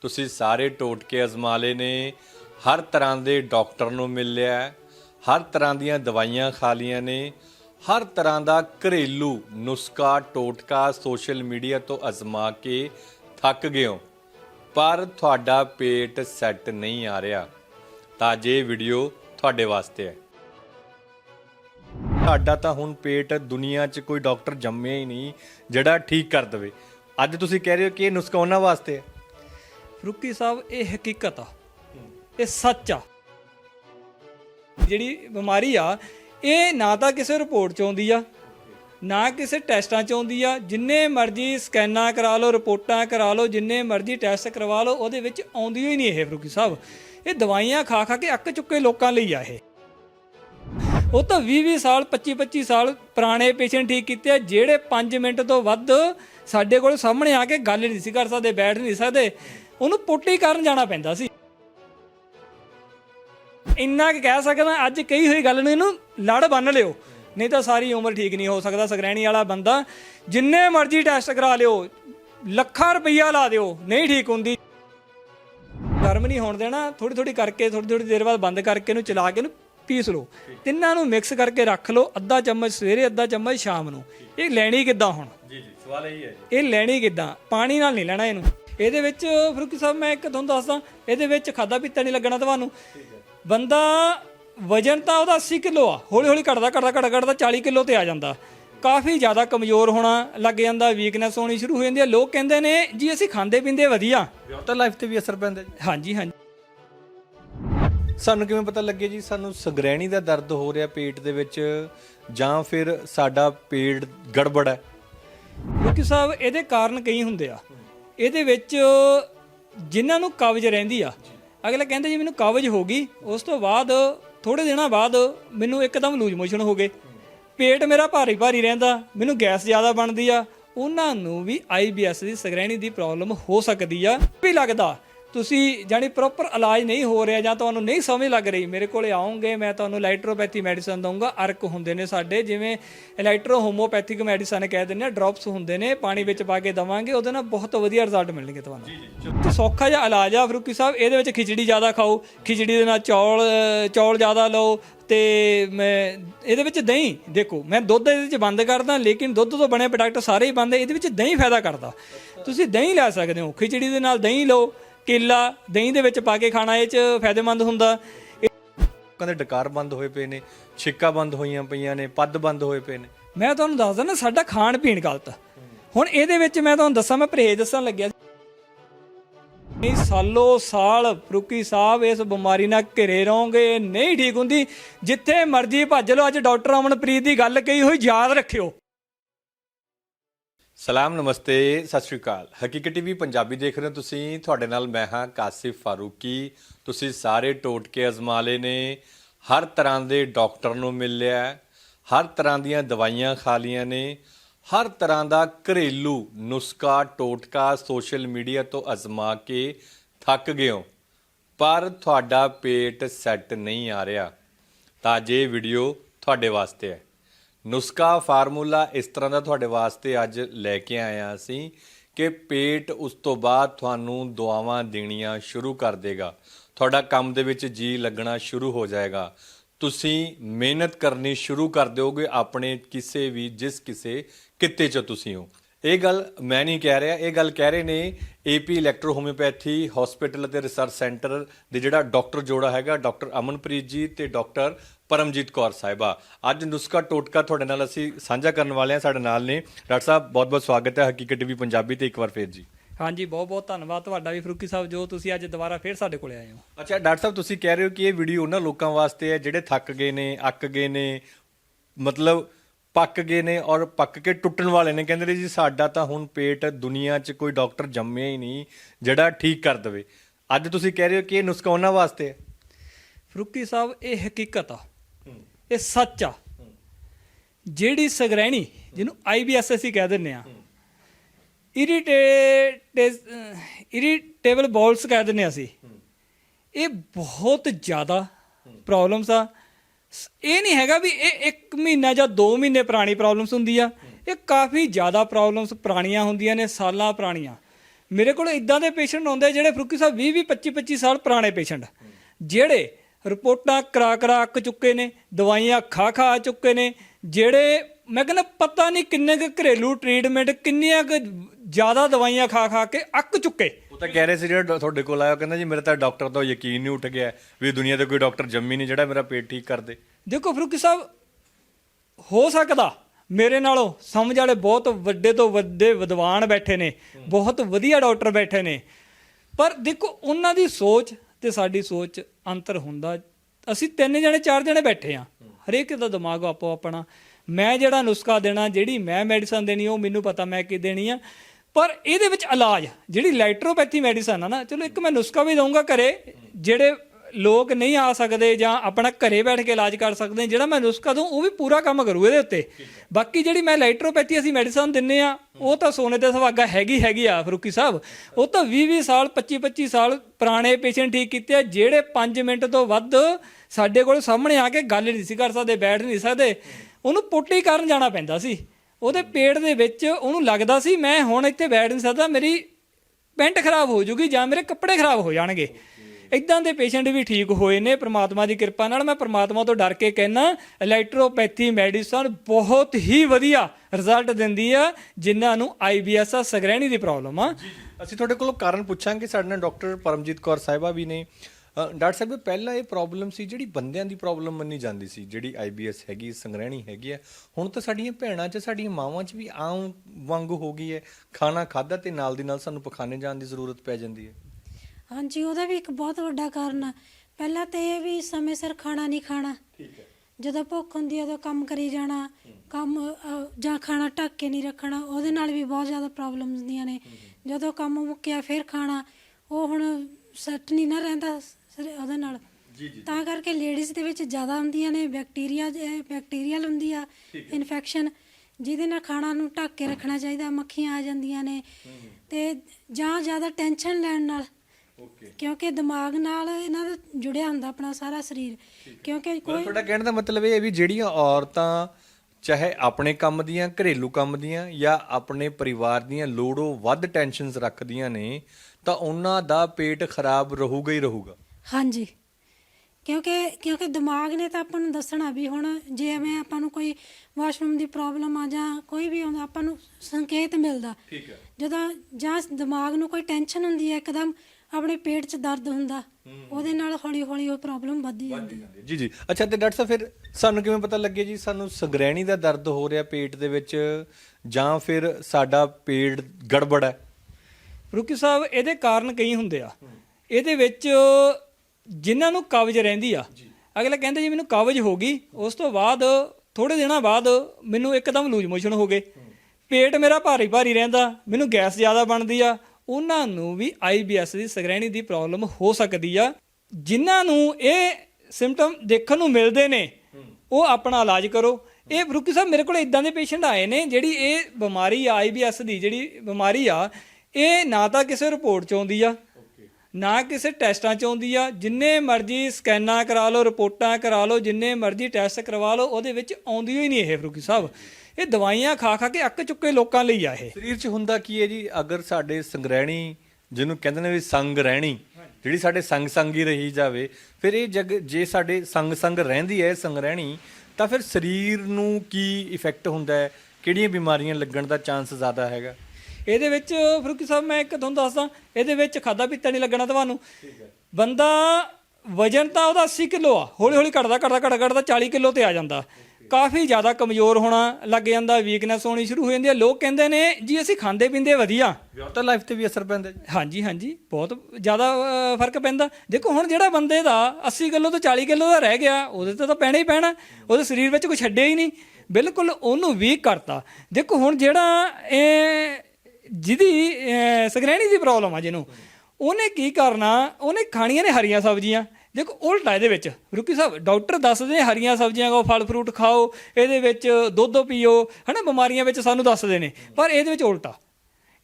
ਤੁਸੀਂ ਸਾਰੇ ਟੋਟਕੇ ਅਜ਼ਮਾ ਲਏ ਨੇ ਹਰ ਤਰ੍ਹਾਂ ਦੇ ਡਾਕਟਰ ਨੂੰ ਮਿਲ ਲਿਆ ਹਰ ਤਰ੍ਹਾਂ ਦੀਆਂ ਦਵਾਈਆਂ ਖਾ ਲੀਆਂ ਨੇ, ਹਰ ਤਰ੍ਹਾਂ ਦਾ ਘਰੇਲੂ ਨੁਸਖਾ ਟੋਟਕਾ ਸੋਸ਼ਲ ਮੀਡੀਆ ਤੋਂ ਅਜ਼ਮਾ ਕੇ ਥੱਕ ਗਏ ਹੋ। ਪਰ ਤੁਹਾਡਾ ਪੇਟ ਸੈੱਟ ਨਹੀਂ ਆ ਰਿਹਾ। ਤਾਂ ਜੇ ਵੀਡੀਓ ਤੁਹਾਡੇ ਵਾਸਤੇ ਹੈ। ਤੁਹਾਡਾ ਤਾਂ ਹੁਣ ਪੇਟ ਦੁਨੀਆ 'ਚ ਕੋਈ ਡਾਕਟਰ ਜੰਮਿਆ ਹੀ ਨਹੀਂ, ਜਿਹੜਾ ਠੀਕ ਕਰ ਦਵੇ। ਅੱਜ ਤੁਸੀਂ ਕਹਿ ਰਹੇ ਹੋ ਕਿ ਇਹ ਨੁਸਖਾ ਉਹਨਾਂ ਵਾਸਤੇ ਹੈ। ਫਰੂਕੀ ਸਾਹਿਬ, ਇਹ ਹਕੀਕਤ ਆ। ਇਹ ਸੱਚ ਆ। ਜਿਹੜੀ ਬਿਮਾਰੀ ਆ, ਇਹ ਨਾ ਤਾਂ ਕਿਸੇ ਰਿਪੋਰਟ ਚ ਆਉਂਦੀ ਆ, ਨਾ ਕਿਸੇ ਟੈਸਟਾਂ ਚ ਆਉਂਦੀ ਆ। ਜਿੰਨੇ ਮਰਜ਼ੀ ਸਕੈਨਾਂ ਕਰਾ ਲਓ, ਰਿਪੋਰਟਾਂ ਕਰਾ ਲਓ, ਜਿੰਨੇ ਮਰਜ਼ੀ ਟੈਸਟ ਕਰਵਾ ਲਓ, ਉਹਦੇ ਵਿੱਚ ਆਉਂਦੀ ਹੀ ਨਹੀਂ ਇਹ ਫਰੂਕੀ ਸਾਹਿਬ। ਇਹ ਦਵਾਈਆਂ ਖਾ ਖਾ ਕੇ ਅੱਕ ਚੁੱਕੇ ਲੋਕਾਂ ਲਈ ਆ ਇਹ। ਉਹ ਤਾਂ 20 20 ਸਾਲ 25 25 ਸਾਲ ਪੁਰਾਣੇ ਪੇਸ਼ੈਂਟ ਠੀਕ ਕੀਤੇ ਆ, ਜਿਹੜੇ 5 ਮਿੰਟ ਤੋਂ ਵੱਧ ਸਾਡੇ ਕੋਲ ਸਾਹਮਣੇ ਆ ਕੇ ਗੱਲ ਨਹੀਂ ਸੀ ਕਰ ਸਕਦੇ, ਬੈਠ ਨਹੀਂ ਸਕਦੇ। ਉਹਨੂੰ ਪੁੱਟੀ ਕਰਨ ਜਾਣਾ ਪੈਂਦਾ ਸੀ। ਇੰਨਾ ਕਿ ਕਹਿ ਸਕਦਾ ਅੱਜ ਕਹੀ ਹੋਈ ਗੱਲ ਨੂੰ ਇਹਨੂੰ ਲੜ ਬੰਨ ਲਿਓ। ਨਹੀਂ ਤਾਂ ਸਾਰੀ ਉਮਰ ਠੀਕ ਨਹੀਂ ਹੋ ਸਕਦਾ ਸਕਰੈਣੀ ਵਾਲਾ ਬੰਦਾ। ਜਿੰਨੇ ਮਰਜ਼ੀ ਟੈਸਟ ਕਰਾ ਲਿਓ ਲੱਖਾਂ ਰੁਪਈਆ ਲਾ ਦਿਓ ਨਹੀਂ ਠੀਕ ਹੁੰਦੀ। ਗਰਮ ਨਹੀਂ ਹੋਣ ਦੇਣਾ ਥੋੜੀ ਥੋੜੀ ਕਰਕੇ ਥੋੜੀ ਥੋੜੀ ਦੇਰ ਬਾਅਦ ਬੰਦ ਕਰਕੇ ਇਹਨੂੰ ਚਲਾ ਕੇ ਇਹਨੂੰ ਪੀਸ ਲਓ। ਤਿੰਨਾਂ ਨੂੰ ਮਿਕਸ ਕਰਕੇ ਰੱਖ ਲਓ ਅੱਧਾ ਚਮਚ ਸਵੇਰੇ ਅੱਧਾ ਚਮਚ ਸ਼ਾਮ ਨੂੰ। ਇਹ ਲੈਣੀ ਕਿੱਦਾਂ ਹੁਣ? ਜੀ ਜੀ ਸਵਾਲ ਇਹੀ ਹੈ ਇਹ ਲੈਣੀ ਕਿੱਦਾਂ? ਪਾਣੀ ਨਾਲ ਨਹੀਂ ਲੈਣਾ ਇਹਨੂੰ। ਇਹਦੇ ਵਿੱਚ ਫਰੂਕੀ ਸਾਹਿਬ ਮੈਂ ਇੱਕ ਤੁਹਾਨੂੰ ਦੱਸਦਾ ਇਹਦੇ ਵਿੱਚ ਖਾਦਾ ਪੀਤਾ ਨਹੀਂ ਲੱਗਣਾ ਤੁਹਾਨੂੰ। ਬੰਦਾ ਵਜਨ ਤਾਂ ਉਹਦਾ 80 ਕਿਲੋ ਆ ਹੌਲੀ ਹੌਲੀ ਘਟਦਾ ਘਟਦਾ ਘਟਦਾ ਘਟਦਾ 40 ਕਿਲੋ ਤੇ ਆ ਜਾਂਦਾ। ਕਾਫੀ ਜ਼ਿਆਦਾ ਕਮਜ਼ੋਰ ਹੋਣਾ ਲੱਗ ਜਾਂਦਾ ਵੀਕਨੈਸ ਹੋਣੀ ਸ਼ੁਰੂ ਹੋ ਜਾਂਦੀ ਹੈ। ਲੋਕ ਕਹਿੰਦੇ ਨੇ ਜੀ ਅਸੀਂ ਖਾਂਦੇ ਪੀਂਦੇ ਵਧੀਆ। ਵਿਆਹਤਾ ਲਾਈਫ ਤੇ ਵੀ ਅਸਰ ਪੈਂਦਾ ਜੀ। ਹਾਂਜੀ ਹਾਂਜੀ। ਸਾਨੂੰ ਕਿਵੇਂ ਪਤਾ ਲੱਗੇ ਜੀ? ਸਾਨੂੰ ਸਗਰੈਣੀ ਦਾ ਦਰਦ ਹੋ ਰਿਹਾ ਪੇਟ ਦੇ ਵਿੱਚ ਜਾਂ ਫਿਰ ਸਾਡਾ ਪੇਟ ਗੜਬੜ ਹੈ? ਕਿਉਂਕਿ ਸਾਹਿਬ ਇਹਦੇ ਕਾਰਨ ਕਈ ਹੁੰਦੇ ਆ। ਇਹਦੇ ਵਿੱਚ ਜਿਨ੍ਹਾਂ ਨੂੰ ਕਬਜ਼ ਰਹਿੰਦੀ ਆ, ਅਗਲਾ ਕਹਿੰਦਾ ਜੀ ਮੈਨੂੰ ਕਬਜ਼ ਹੋ ਗਈ, ਉਸ ਤੋਂ ਬਾਅਦ ਥੋੜੇ ਦਿਨਾਂ ਬਾਅਦ ਮੈਨੂੰ ਇੱਕਦਮ ਲੂਜ ਮੋਸ਼ਨ ਹੋ ਗਏ। ਪੇਟ ਮੇਰਾ ਭਾਰੀ ਭਾਰੀ ਰਹਿੰਦਾ, ਮੈਨੂੰ ਗੈਸ ਜ਼ਿਆਦਾ ਬਣਦੀ ਆ, ਉਹਨਾਂ ਨੂੰ ਵੀ ਆਈਬੀਐਸ ਦੀ ਸਗਰੈਣੀ ਦੀ ਪ੍ਰੋਬਲਮ ਹੋ ਸਕਦੀ ਆ। ਵੀ ਲੱਗਦਾ ਤੁਸੀਂ ਜਾਨੀ ਪ੍ਰੋਪਰ ਇਲਾਜ ਨਹੀਂ ਹੋ ਰਿਹਾ ਜਾਂ ਤੁਹਾਨੂੰ ਨਹੀਂ ਸਮਝ ਲੱਗ ਰਹੀ ਮੇਰੇ ਕੋਲੇ ਆਉਂਗੇ ਮੈਂ ਤੁਹਾਨੂੰ ਇਲੈਕਟ੍ਰੋਪੈਥੀ ਮੈਡੀਸਨ ਦਊਂਗਾ ਅਰਕ ਹੁੰਦੇ ਨੇ ਸਾਡੇ ਜਿਵੇਂ ਇਲੈਕਟ੍ਰੋ ਹੋਮੋਪੈਥਿਕ ਮੈਡੀਸਨ ਕਹਿ ਦਿੰਦੇ ਆ ਡ੍ਰੌਪਸ ਹੁੰਦੇ ਨੇ ਪਾਣੀ ਵਿੱਚ ਪਾ ਕੇ ਦਵਾਂਗੇ ਉਹਦੇ ਨਾਲ ਬਹੁਤ ਵਧੀਆ ਰਿਜ਼ਲਟ ਮਿਲਣਗੇ ਤੁਹਾਨੂੰ। ਤੇ ਸੌਖਾ ਜਿਹਾ ਇਲਾਜ ਆ ਫਰੂਕੀ ਸਾਹਿਬ ਇਹਦੇ ਵਿੱਚ ਖਿਚੜੀ ਜ਼ਿਆਦਾ ਖਾਓ ਖਿਚੜੀ ਦੇ ਨਾਲ ਚੌਲ ਚੌਲ ਜ਼ਿਆਦਾ ਲਓ ਤੇ ਮੈਂ ਇਹਦੇ ਵਿੱਚ ਦਹੀਂ ਦੇਖੋ ਮੈਂ ਦੁੱਧ ਇਹਦੇ ਵਿੱਚ ਬੰਦ ਕਰਦਾ ਲੇਕਿਨ ਦੁੱਧ ਤੋਂ ਬਣੇ ਪ੍ਰੋਡਕਟ ਸਾਰੇ ਹੀ ਬੰਦ ਇਹਦੇ ਵਿੱਚ ਦਹੀਂ ਫਾਇਦਾ ਕਰਦਾ। ਤੁਸੀਂ ਦਹੀਂ ਲੈ ਸਕਦੇ ਹੋ ਖਿਚੜੀ ਦੇ ਨਾਲ ਦਹੀਂ ਲਓ ਕੇਲਾ ਦਹੀਂ ਦੇ ਵਿੱਚ ਪਾ ਕੇ ਖਾਣਾ ਇਹ ਚ ਫਾਇਦੇਮੰਦ ਹੁੰਦਾ। ਇਹ- ਲੋਕਾਂ ਦੇ ਡਕਾਰ ਬੰਦ ਹੋਏ ਪਏ ਨੇ ਛਿੱਕਾਂ ਬੰਦ ਹੋਈਆਂ ਪਈਆਂ ਨੇ ਪੱਦ ਬੰਦ ਹੋਏ ਪਏ ਨੇ। ਮੈਂ ਤੁਹਾਨੂੰ ਦੱਸਦਾ ਨਾ ਸਾਡਾ ਖਾਣ ਪੀਣ ਗਲਤ ਹੁਣ ਇਹਦੇ ਵਿੱਚ ਮੈਂ ਤੁਹਾਨੂੰ ਦੱਸਾਂ ਮੈਂ ਪਰਹੇਜ਼ ਦੱਸਣ ਲੱਗਿਆ। ਇਹ ਸਾਲੋ ਸਾਲ ਫਰੂਕੀ ਸਾਹਿਬ ਇਸ ਬਿਮਾਰੀ ਨਾਲ ਘਿਰੇ ਰਹੋਗੇ ਨਹੀਂ ਠੀਕ ਹੁੰਦੀ। ਜਿੱਥੇ ਮਰਜ਼ੀ ਭੱਜ ਲਓ ਅੱਜ ਡਾਕਟਰ ਅਮਨਪ੍ਰੀਤ ਦੀ ਗੱਲ ਕਹੀ ਹੋਈ ਯਾਦ ਰੱਖਿਓ। ਸਲਾਮ, ਨਮਸਤੇ, ਸਤਿ ਸ਼੍ਰੀ ਅਕਾਲ। ਹਕੀਕਤ ਟੀਵੀ ਪੰਜਾਬੀ ਦੇਖ ਰਹੇ ਹੋ ਤੁਸੀਂ। ਤੁਹਾਡੇ ਨਾਲ ਮੈਂ ਹਾਂ ਕਾਸਿਫ ਫਾਰੂਕੀ। ਤੁਸੀਂ ਸਾਰੇ ਟੋਟਕੇ ਅਜ਼ਮਾ ਲਏ ਨੇ। ਹਰ ਤਰ੍ਹਾਂ ਦੇ ਡਾਕਟਰ ਨੂੰ ਮਿਲ ਲਿਆ ਹਰ ਤਰ੍ਹਾਂ ਦੀਆਂ ਦਵਾਈਆਂ ਖਾ ਲੀਆਂ ਨੇ। ਹਰ ਤਰ੍ਹਾਂ ਦਾ ਘਰੇਲੂ ਨੁਸਖਾ, ਟੋਟਕਾ ਸੋਸ਼ਲ ਮੀਡੀਆ ਤੋਂ ਅਜ਼ਮਾ ਕੇ ਥੱਕ ਗਏ ਹੋ। ਪਰ ਤੁਹਾਡਾ ਪੇਟ ਸੈੱਟ ਨਹੀਂ ਆ ਰਿਹਾ। ਤਾਂ ਜੇ ਵੀਡੀਓ ਤੁਹਾਡੇ ਵਾਸਤੇ ਹੈ। ਨੁਸਖਾ ਫਾਰਮੂਲਾ ਇਸ ਤਰ੍ਹਾਂ ਦਾ ਤੁਹਾਡੇ ਵਾਸਤੇ ਅੱਜ ਲੈ ਕੇ ਆਇਆ ਅਸੀਂ ਕਿ ਪੇਟ ਉਸ ਤੋਂ ਬਾਅਦ ਤੁਹਾਨੂੰ ਦੁਆਵਾਂ ਦੇਣੀਆਂ ਸ਼ੁਰੂ ਕਰ ਦੇਗਾ। ਤੁਹਾਡਾ ਕੰਮ ਦੇ ਵਿੱਚ ਜੀ ਲੱਗਣਾ ਸ਼ੁਰੂ ਹੋ ਜਾਏਗਾ। ਤੁਸੀਂ ਮਿਹਨਤ ਕਰਨੀ ਸ਼ੁਰੂ ਕਰ ਦਿਓਗੇ ਆਪਣੇ ਕਿਸੇ ਵੀ, ਜਿਸ ਕਿਸੇ ਕਿੱਤੇ 'ਚ ਤੁਸੀਂ ਹੋ। ਇਹ ਗੱਲ ਮੈਂ ਨਹੀਂ ਕਹਿ ਰਿਹਾ, ਇਹ ਗੱਲ ਕਹਿ ਰਹੇ ਨੇ ਏਪੀ ਇਲੈਕਟ੍ਰੋ ਹੋਮਿਓਪੈਥੀ ਹਸਪੀਟਲ ਅਤੇ ਰਿਸਰਚ ਸੈਂਟਰ ਦੇ ਜਿਹੜਾ ਡਾਕਟਰ ਜੋੜਾ ਹੈਗਾ, ਡਾਕਟਰ ਅਮਨਪ੍ਰੀਤ ਜੀ ਤੇ ਡਾਕਟਰ ਪਰਮਜੀਤ ਕੌਰ ਸਾਹਿਬਾ। ਅੱਜ ਨੁਸਖਾ ਟੋਟਕਾ ਤੁਹਾਡੇ ਨਾਲ ਅਸੀਂ ਸਾਂਝਾ ਕਰਨ ਵਾਲੇ ਹਾਂ ਸਾਡੇ ਨਾਲ ਨੇ। ਡਾਕਟਰ ਸਾਹਿਬ ਬਹੁਤ-ਬਹੁਤ ਸਵਾਗਤ ਹੈ ਹਕੀਕਤ ਟੀਵੀ ਪੰਜਾਬੀ ਤੇ ਇੱਕ ਵਾਰ ਫੇਰ ਜੀ। ਹਾਂਜੀ ਬਹੁਤ ਬਹੁਤ ਧੰਨਵਾਦ ਤੁਹਾਡਾ ਵੀ ਫਰੂਕੀ ਸਾਹਿਬ ਜੋ ਤੁਸੀਂ ਅੱਜ ਦੁਬਾਰਾ ਫੇਰ ਸਾਡੇ ਕੋਲੇ ਆਏ ਹੋ। ਅੱਛਾ ਡਾਕਟਰ ਸਾਹਿਬ ਤੁਸੀਂ ਕਹਿ ਰਹੇ ਹੋ ਕਿ ਇਹ ਵੀਡੀਓ ਉਹਨਾਂ ਲੋਕਾਂ ਵਾਸਤੇ ਹੈ ਜਿਹੜੇ ਥੱਕ ਗਏ ਨੇ ਅੱਕ ਗਏ ਨੇ ਮਤਲਬ ਪੱਕ ਗਏ ਨੇ ਔਰ ਪੱਕ ਕੇ ਟੁੱਟਣ ਵਾਲੇ ਨੇ। ਕਹਿੰਦੇ ਨੇ ਜੀ ਸਾਡਾ ਤਾਂ ਹੁਣ ਪੇਟ ਦੁਨੀਆ 'ਚ ਕੋਈ ਡਾਕਟਰ ਜੰਮਿਆ ਹੀ ਨਹੀਂ ਜਿਹੜਾ ਠੀਕ ਕਰ ਦਵੇ। ਅੱਜ ਤੁਸੀਂ ਕਹਿ ਰਹੇ ਹੋ ਕਿ ਇਹ ਨੁਸਖਾ ਉਹਨਾਂ ਵਾਸਤੇ ਹੈ? ਫਰੂਕੀ ਸਾਹਿਬ ਇਹ ਹਕੀਕਤ ਆ। ਇਹ ਸੱਚ ਆ। ਜਿਹੜੀ ਸਗਰੈਣੀ ਜਿਹਨੂੰ ਆਈਬੀਐਸ ਅਸੀਂ ਕਹਿ ਦਿੰਨੇ ਆ ਇਰੀਟੇਟ ਇਰੀਟੇਬਲ ਬੋਲਸ ਕਹਿ ਦਿੰਨੇ ਆ ਅਸੀਂ। ਇਹ ਬਹੁਤ ਜ਼ਿਆਦਾ ਪ੍ਰੋਬਲਮਸ ਆ। ਸ- ਇਹ ਨਹੀਂ ਹੈਗਾ ਵੀ ਇਹ 1 ਮਹੀਨਾ ਜਾਂ 2 ਮਹੀਨੇ ਪੁਰਾਣੀ ਪ੍ਰੋਬਲਮਸ ਹੁੰਦੀ ਆ। ਇਹ ਕਾਫੀ ਜ਼ਿਆਦਾ ਪ੍ਰੋਬਲਮਸ ਪੁਰਾਣੀਆਂ ਹੁੰਦੀਆਂ ਨੇ, ਸਾਲਾਂ ਪੁਰਾਣੀਆਂ। ਮੇਰੇ ਕੋਲ ਇਦਾਂ ਦੇ ਪੇਸ਼ੈਂਟ ਆਉਂਦੇ ਜਿਹੜੇ ਫਰੂਕੀ ਸਾਹਿਬ 20 20 25 25 ਸਾਲ ਪੁਰਾਣੇ ਪੇਸ਼ੈਂਟ ਜਿਹੜੇ ਰਿਪੋਰਟਾਂ ਕਰਾ ਕਰਾ ਅੱਕ ਚੁੱਕੇ ਨੇ ਦਵਾਈਆਂ ਖਾ ਖਾ ਚੁੱਕੇ ਨੇ ਜਿਹੜੇ ਮੈਂ ਕਹਿੰਦਾ ਪਤਾ ਨਹੀਂ ਕਿੰਨੇ ਕੁ ਘਰੇਲੂ ਟ੍ਰੀਟਮੈਂਟ ਕਿੰਨੀਆਂ ਕੁ ਜ਼ਿਆਦਾ ਦਵਾਈਆਂ ਖਾ ਖਾ ਕੇ ਅੱਕ ਚੁੱਕੇ। ਉਹ ਤਾਂ ਕਹਿ ਰਹੇ ਸੀ ਜਿਹੜਾ ਤੁਹਾਡੇ ਕੋਲ ਆਇਆ ਉਹ ਕਹਿੰਦਾ ਜੀ ਮੇਰੇ ਤਾਂ ਡਾਕਟਰ ਤੋਂ ਯਕੀਨ ਨਹੀਂ ਉੱਠ ਗਿਆ ਵੀ ਦੁਨੀਆ ਤੇ ਕੋਈ ਡਾਕਟਰ ਜੰਮੀ ਨਹੀਂ ਜਿਹੜਾ ਮੇਰਾ ਪੇਟ ਠੀਕ ਕਰ ਦੇ ਦੇਖੋ ਫਰੂਕੀ ਸਾਹਿਬ ਹੋ ਸਕਦਾ ਮੇਰੇ ਨਾਲੋਂ ਸਮਝ ਵਾਲੇ ਬਹੁਤ ਵੱਡੇ ਤੋਂ ਵੱਡੇ ਵਿਦਵਾਨ ਬੈਠੇ ਨੇ ਬਹੁਤ ਵਧੀਆ ਡਾਕਟਰ ਬੈਠੇ ਨੇ। ਪਰ ਦੇਖੋ ਉਹਨਾਂ ਦੀ ਸੋਚ ਤੇ ਸਾਡੀ ਸੋਚ ਅੰਤਰ ਹੁੰਦਾ। ਅਸੀਂ ਤਿੰਨ ਜਣੇ, ਚਾਰ ਜਣੇ ਬੈਠੇ ਆ। ਹਰੇਕ ਦਾ ਦਿਮਾਗ ਆਪੋ ਆਪਣਾ। ਮੈਂ ਜਿਹੜਾ ਨੁਸਖਾ ਦੇਣਾ, ਜਿਹੜੀ ਮੈਂ ਮੈਡੀਸਨ ਦੇਣੀ, ਉਹ ਮੈਨੂੰ ਪਤਾ ਮੈਂ ਕੀ ਦੇਣੀ ਆ। ਪਰ ਇਹਦੇ ਵਿੱਚ ਇਲਾਜ, ਜਿਹੜੀ ਲੈਟਰੋਪੈਥੀ ਮੈਡੀਸਨ ਆ ਨਾ, ਚਲੋ ਇੱਕ ਮੈਂ ਨੁਸਖਾ ਵੀ ਦਊਂਗਾ ਘਰੇ, ਜਿਹੜੇ ਲੋਕ ਨਹੀਂ ਆ ਸਕਦੇ ਜਾਂ ਆਪਣਾ ਘਰੇ ਬੈਠ ਕੇ ਇਲਾਜ ਕਰ ਸਕਦੇ, ਜਿਹੜਾ ਮੈਂ ਨੁਸਖਾ ਦੂੰ ਉਹ ਵੀ ਪੂਰਾ ਕੰਮ ਕਰੂ ਇਹਦੇ ਉੱਤੇ। ਬਾਕੀ ਜਿਹੜੀ ਮੈਂ ਲਾਈਟਰੋਪੈਥੀ ਅਸੀਂ ਮੈਡੀਸਨ ਦਿੰਨੇ ਆ, ਉਹ ਤਾਂ ਸੋਨੇ ਤੇ ਸੁਹਾਗਾ ਹੈਗੀ ਹੈਗੀ ਆ, ਫਰੂਕੀ ਸਾਹਿਬ। ਉਹ ਤਾਂ 20 20 ਸਾਲ 25 25 ਸਾਲ ਪੁਰਾਣੇ ਪੇਸ਼ੈਂਟ ਠੀਕ ਕੀਤੇ ਆ, ਜਿਹੜੇ 5 ਮਿੰਟ ਤੋਂ ਵੱਧ ਸਾਡੇ ਕੋਲ ਸਾਹਮਣੇ ਆ ਕੇ ਗੱਲ ਨਹੀਂ ਸੀ ਕਰ ਸਕਦੇ, ਬੈਠ ਨਹੀਂ ਸਕਦੇ। ਉਹਨੂੰ ਪੁੱਟੀ ਕਰਨ ਜਾਣਾ ਪੈਂਦਾ ਸੀ। ਉਹਦੇ ਪੇਟ ਦੇ ਵਿੱਚ ਉਹਨੂੰ ਲੱਗਦਾ ਸੀ, ਮੈਂ ਹੁਣ ਇੱਥੇ ਬੈਠ ਨਹੀਂ ਸਕਦਾ, ਮੇਰੀ ਪੈਂਟ ਖਰਾਬ ਹੋ ਜੂਗੀ ਜਾਂ ਮੇਰੇ ਕੱਪੜੇ ਖਰਾਬ ਹੋ ਜਾਣਗੇ। ਇਦਾਂ ਦੇ ਪੇਸ਼ੈਂਟ ਵੀ ਠੀਕ ਹੋਏ ਨੇ, ਪ੍ਰਮਾਤਮਾ ਦੀ ਕਿਰਪਾ ਨਾਲ। ਮੈਂ ਪ੍ਰਮਾਤਮਾ ਤੋਂ ਡਰ ਕੇ ਕਹਿਣਾ ਇਲੈਕਟ੍ਰੋਪੈਥੀ ਮੈਡੀਸਨ ਬਹੁਤ ਹੀ ਵਧੀਆ ਰਿਜ਼ਲਟ ਦਿੰਦੀ ਆ, ਜਿਨ੍ਹਾਂ ਨੂੰ ਆਈਬੀਐਸ ਆ ਸਗਰੈਣੀ ਦੀ ਪ੍ਰੋਬਲਮ ਆ। ਅਸੀਂ ਤੁਹਾਡੇ ਕੋਲੋਂ ਕਾਰਨ ਪੁੱਛਾਂਗੇ। ਸਾਡੇ ਨਾਲ ਡਾਕਟਰ ਪਰਮਜੀਤ ਕੌਰ ਸਾਹਿਬਾ ਵੀ ਨੇ। ਡਾਕਟਰ ਸਾਹਿਬ, ਪਹਿਲਾਂ ਇਹ ਪ੍ਰੋਬਲਮ ਸੀ ਜਿਹੜੀ ਬੰਦਿਆਂ ਦੀ ਪ੍ਰੋਬਲਮ ਮੰਨੀ ਜਾਂਦੀ ਸੀ, ਜਿਹੜੀ ਆਈਬੀਐਸ ਹੈਗੀ, ਸੰਗ੍ਰਹਿਣੀ ਹੈਗੀ ਹੈ ਹੁਣ ਤਾਂ ਸਾਡੀਆਂ ਭੈਣਾਂ 'ਚ, ਸਾਡੀਆਂ ਮਾਵਾਂ 'ਚ ਵੀ ਆਮ ਵਾਂਗ ਹੋ ਗਈ ਹੈ। ਖਾਣਾ ਖਾਦਾ ਤੇ ਨਾਲ ਦੀ ਨਾਲ ਸਾਨੂੰ ਪਖਾਨੇ ਜਾਣ ਦੀ ਜ਼ਰੂਰਤ ਪੈ ਜਾਂਦੀ ਹੈ। ਹਾਂਜੀ ਉਹਦਾ ਵੀ ਇੱਕ ਬਹੁਤ ਵੱਡਾ ਕਾਰਨ ਆ। ਪਹਿਲਾਂ ਤੇ ਇਹ ਵੀ ਸਮੇਂ ਸਿਰ ਖਾਣਾ ਨਹੀਂ ਖਾਣਾ। ਠੀਕ ਹੈ। ਜਦੋਂ ਭੁੱਖ ਹੁੰਦੀ ਆ ਉਦੋਂ ਕੰਮ ਕਰੀ ਜਾਣਾ ਕੰਮ ਅਹ, ਜਾਂ ਖਾਣਾ ਢੱਕ ਕੇ ਨਹੀਂ ਰੱਖਣਾ ਉਹਦੇ ਨਾਲ ਵੀ ਬਹੁਤ ਜ਼ਿਆਦਾ ਪ੍ਰੋਬਲਮਸ ਹੁੰਦੀਆਂ ਨੇ। ਜਦੋਂ ਕੰਮ ਮੁੱਕਿਆ ਫਿਰ ਖਾਣਾ ਉਹ ਹੁਣ ਸੈੱਟ ਨਹੀਂ ਨਾ ਰਹਿੰਦਾ ਸਰ- ਉਹਦੇ ਨਾਲ। ਜੀ ਜੀ ਤਾਂ ਕਰਕੇ ਲੇਡੀਜ਼ ਦੇ ਵਿੱਚ ਜ਼ਿਆਦਾ ਹੁੰਦੀਆਂ ਨੇ ਬੈਕਟੀਰੀਆ ਬੈਕਟੀਰੀਅਲ ਹੁੰਦੀ ਆ ਇਨਫੈਕਸ਼ਨ ਜਿਹਦੇ ਨਾਲ ਖਾਣਾ ਨੂੰ ਢੱਕ ਕੇ ਰੱਖਣਾ ਚਾਹੀਦਾ ਮੱਖੀਆਂ ਆ ਜਾਂਦੀਆਂ ਨੇ। ਤੇ ਜਾਂ ਜ਼ਿਆਦਾ ਟੈਨਸ਼ਨ ਲੈਣ ਨਾਲ ਓਕੇ ਕਿਉਂਕਿ ਦਿਮਾਗ ਨਾਲ ਇਹਨਾਂ ਦਾ ਜੁੜਿਆ ਹੁੰਦਾ ਆਪਣਾ ਸਾਰਾ ਸਰੀਰ। ਕਿਉਂਕਿ ਕੋਈ ਤੁਹਾਡਾ ਕਹਿਣ ਦਾ ਮਤਲਬ ਇਹ ਹੈ ਵੀ ਜਿਹੜੀਆਂ ਔਰਤਾਂ ਚਾਹੇ ਆਪਣੇ ਕੰਮ ਦੀਆਂ ਘਰੇਲੂ ਕੰਮ ਦੀਆਂ ਜਾਂ ਆਪਣੇ ਪਰਿਵਾਰ ਦੀਆਂ ਲੋੜੋਂ ਵੱਧ ਟੈਨਸ਼ਨਸ ਰੱਖਦੀਆਂ ਨੇ ਤਾਂ ਉਹਨਾਂ ਦਾ ਪੇਟ ਖਰਾਬ ਰਹੂਗਾ ਹੀ ਰਹੂਗਾ। ਹਾਂਜੀ। ਕਿਉਂਕਿ ਕਿਉਂਕਿ ਦਿਮਾਗ ਨੇ ਤਾਂ ਆਪਾਂ ਨੂੰ ਦੱਸਣਾ ਵੀ ਹੁਣ ਜਿਵੇਂ ਆਪਾਂ ਨੂੰ ਕੋਈ ਵਾਸ਼ਰੂਮ ਦੀ ਪ੍ਰੋਬਲਮ ਆ ਜਾਂ ਕੋਈ ਵੀ ਆਉਂਦਾ ਆਪਾਂ ਨੂੰ ਸੰਕੇਤ ਮਿਲਦਾ। ਠੀਕ ਹੈ। ਜਦੋਂ ਜਾਂ ਦਿਮਾਗ ਨੂੰ ਕੋਈ ਟੈਨਸ਼ਨ ਹੁੰਦੀ ਹੈ ਇੱਕਦਮ ਆਪਣੇ ਪੇਟ 'ਚ ਦਰਦ ਹੁੰਦਾ ਉਹਦੇ ਨਾਲ ਹੌਲੀ ਹੌਲੀ ਉਹ ਪ੍ਰੋਬਲਮ ਵੱਧਦੀ ਜਾਂਦੀ ਹੈ। ਜੀ ਜੀ। ਅੱਛਾ ਤੇ ਡਾਕਟਰ ਸਾਹਿਬ ਫਿਰ ਸਾਨੂੰ ਕਿਵੇਂ ਪਤਾ ਲੱਗੇ ਜੀ ਸਾਨੂੰ ਸੰਗ੍ਰਹਿਣੀ ਦਾ ਦਰਦ ਹੋ ਰਿਹਾ ਪੇਟ ਦੇ ਵਿੱਚ ਜਾਂ ਫਿਰ ਸਾਡਾ ਪੇਟ ਗੜਬੜ ਹੈ? ਰੁਕੀ ਸਾਹਿਬ ਇਹਦੇ ਕਾਰਨ ਕਈ ਹੁੰਦੇ ਆ। ਇਹਦੇ ਵਿੱਚ ਜਿਨ੍ਹਾਂ ਨੂੰ ਕਬਜ਼ ਰਹਿੰਦੀ ਆ ਅਗਲਾ ਕਹਿੰਦਾ ਜੀ ਮੈਨੂੰ ਕਬਜ਼ ਹੋ ਗਈ ਉਸ ਤੋਂ ਬਾਅਦ ਥੋੜੇ ਦਿਨਾਂ ਬਾਅਦ ਮੈਨੂੰ ਇੱਕਦਮ ਲੂਜ ਮੋਸ਼ਨ ਹੋ ਗਏ। ਪੇਟ ਮੇਰਾ ਭਾਰੀ ਭਾਰੀ ਰਹਿੰਦਾ ਮੈਨੂੰ ਗੈਸ ਜ਼ਿਆਦਾ ਬਣਦੀ ਆ ਉਹਨਾਂ ਨੂੰ ਵੀ ਆਈਬੀਐਸ ਦੀ ਸਗਰੈਣੀ ਦੀ ਪ੍ਰੋਬਲਮ ਹੋ ਸਕਦੀ ਆ। ਜਿਨ੍ਹਾਂ ਨੂੰ ਇਹ ਸਿੰਪਟਮ ਦੇਖਣ ਨੂੰ ਮਿਲਦੇ ਨੇ, ਉਹ ਆਪਣਾ ਇਲਾਜ ਕਰੋ। ਇਹ ਫਰੂਕੀ ਸਾਹਿਬ, ਮੇਰੇ ਕੋਲ ਇਦਾਂ ਦੇ ਪੇਸ਼ੈਂਟ ਆਏ ਨੇ ਜਿਹੜੀ ਇਹ ਬਿਮਾਰੀ ਆ ਆਈਬੀਐਸ ਦੀ ਜਿਹੜੀ ਬਿਮਾਰੀ ਆ, ਇਹ ਨਾ ਤਾਂ ਕਿਸੇ ਰਿਪੋਰਟ ਚ ਆਉਂਦੀ ਆ, ਨਾ ਕਿਸੇ ਟੈਸਟਾਂ ਚ ਆਉਂਦੀ ਆ। ਜਿੰਨੇ ਮਰਜ਼ੀ ਸਕੈਨਾਂ ਕਰਾ ਲਓ, ਰਿਪੋਰਟਾਂ ਕਰਾ ਲਓ, ਜਿੰਨੇ ਮਰਜ਼ੀ ਟੈਸਟ ਕਰਵਾ ਲਓ, ਉਹਦੇ ਵਿੱਚ ਆਉਂਦੀ ਹੀ ਨਹੀਂ ਇਹ ਫਰੂਕੀ ਸਾਹਿਬ। ਇਹ ਦਵਾਈਆਂ ਖਾ ਖਾ ਕੇ ਅੱਕ ਚੁੱਕੇ ਲੋਕਾਂ ਲਈ ਆ ਇਹ। ਸਰੀਰ 'ਚ ਹੁੰਦਾ ਕੀ ਹੈ ਜੀ? ਅਗਰ ਸਾਡੇ ਸੰਗ੍ਰਹਿਣੀ ਜਿਹਨੂੰ ਕਹਿੰਦੇ ਨੇ ਵੀ ਸੰਗ ਰਹਿਣੀ ਜਿਹੜੀ ਸਾਡੇ ਸੰਗ ਸੰਗ ਹੀ ਰਹੀ ਜਾਵੇ ਫਿਰ ਇਹ ਜਗ ਜੇ ਸਾਡੇ ਸੰਗ ਸੰਗ ਰਹਿੰਦੀ ਹੈ ਸੰਗ੍ਰਹਿਣੀ ਤਾਂ ਫਿਰ ਸਰੀਰ ਨੂੰ ਕੀ ਇਫੈਕਟ ਹੁੰਦਾ ਹੈ? ਕਿਹੜੀਆਂ ਬਿਮਾਰੀਆਂ ਲੱਗਣ ਦਾ ਚਾਂਸ ਜ਼ਿਆਦਾ ਹੈਗਾ? ਇਹਦੇ ਵਿੱਚ ਫਰੂਕੀ ਸਾਹਿਬ ਮੈਂ ਇੱਕ ਤੁਹਾਨੂੰ ਦੱਸਦਾ ਇਹਦੇ ਵਿੱਚ ਖਾਦਾ ਪੀਤਾ ਨਹੀਂ ਲੱਗਣਾ ਤੁਹਾਨੂੰ। ਬੰਦਾ ਵਜਨ ਤਾਂ ਉਹਦਾ 80 ਕਿਲੋ ਆ ਹੌਲੀ ਹੌਲੀ ਘਟਦਾ ਘਟਦਾ ਘਟਦਾ ਘਟਦਾ 40 ਕਿਲੋ ਤੇ ਆ ਜਾਂਦਾ। ਕਾਫੀ ਜ਼ਿਆਦਾ ਕਮਜ਼ੋਰ ਹੋਣਾ ਲੱਗ ਜਾਂਦਾ ਵੀਕਨੈਸ ਹੋਣੀ ਸ਼ੁਰੂ ਹੋ ਜਾਂਦੀ ਹੈ। ਲੋਕ ਕਹਿੰਦੇ ਨੇ ਜੀ ਅਸੀਂ ਖਾਂਦੇ ਪੀਂਦੇ ਵਧੀਆ। ਵਿਆਹਤਾ ਲਾਈਫ ਤੇ ਵੀ ਅਸਰ ਪੈਂਦਾ ਜੀ। ਹਾਂਜੀ ਹਾਂਜੀ ਬਹੁਤ ਜ਼ਿਆਦਾ ਫ਼ਰਕ ਪੈਂਦਾ। ਦੇਖੋ ਹੁਣ ਜਿਹੜਾ ਬੰਦੇ ਦਾ 80 ਕਿਲੋ ਤੋਂ 40 ਕਿਲੋ ਦਾ ਰਹਿ ਗਿਆ ਉਹਦੇ ਤੇ ਤਾਂ ਪੈਣਾ ਹੀ ਪੈਣਾ। ਉਹਦੇ ਸਰੀਰ ਵਿੱਚ ਕੋਈ ਛੱਡਿਆ ਹੀ ਨਹੀਂ। ਬਿਲਕੁਲ ਉਹਨੂੰ ਵੀਕ ਕਰਤਾ। ਦੇਖੋ ਹੁਣ ਜਿਹੜਾ ਇਹ ਜਿਹਦੀ ਸਗਰੈਣੀ ਦੀ ਪ੍ਰੋਬਲਮ ਆ ਜਿਹਨੂੰ ਉਹਨੇ ਕੀ ਕਰਨਾ ਉਹਨੇ ਖਾਣੀਆਂ ਨੇ ਹਰੀਆਂ ਸਬਜ਼ੀਆਂ। ਦੇਖੋ ਉਲਟਾ ਇਹਦੇ ਵਿੱਚ ਰੁਕੀ ਸਾਹਿਬ ਡਾਕਟਰ ਦੱਸਦੇ ਨੇ ਹਰੀਆਂ ਸਬਜ਼ੀਆਂ ਖਾਓ ਫਲ ਫਰੂਟ ਖਾਓ ਇਹਦੇ ਵਿੱਚ ਦੁੱਧ ਪੀਓ ਹਨਾ ਬਿਮਾਰੀਆਂ ਵਿੱਚ ਸਾਨੂੰ ਦੱਸਦੇ ਨੇ। ਪਰ ਇਹਦੇ ਵਿੱਚ ਉਲਟਾ।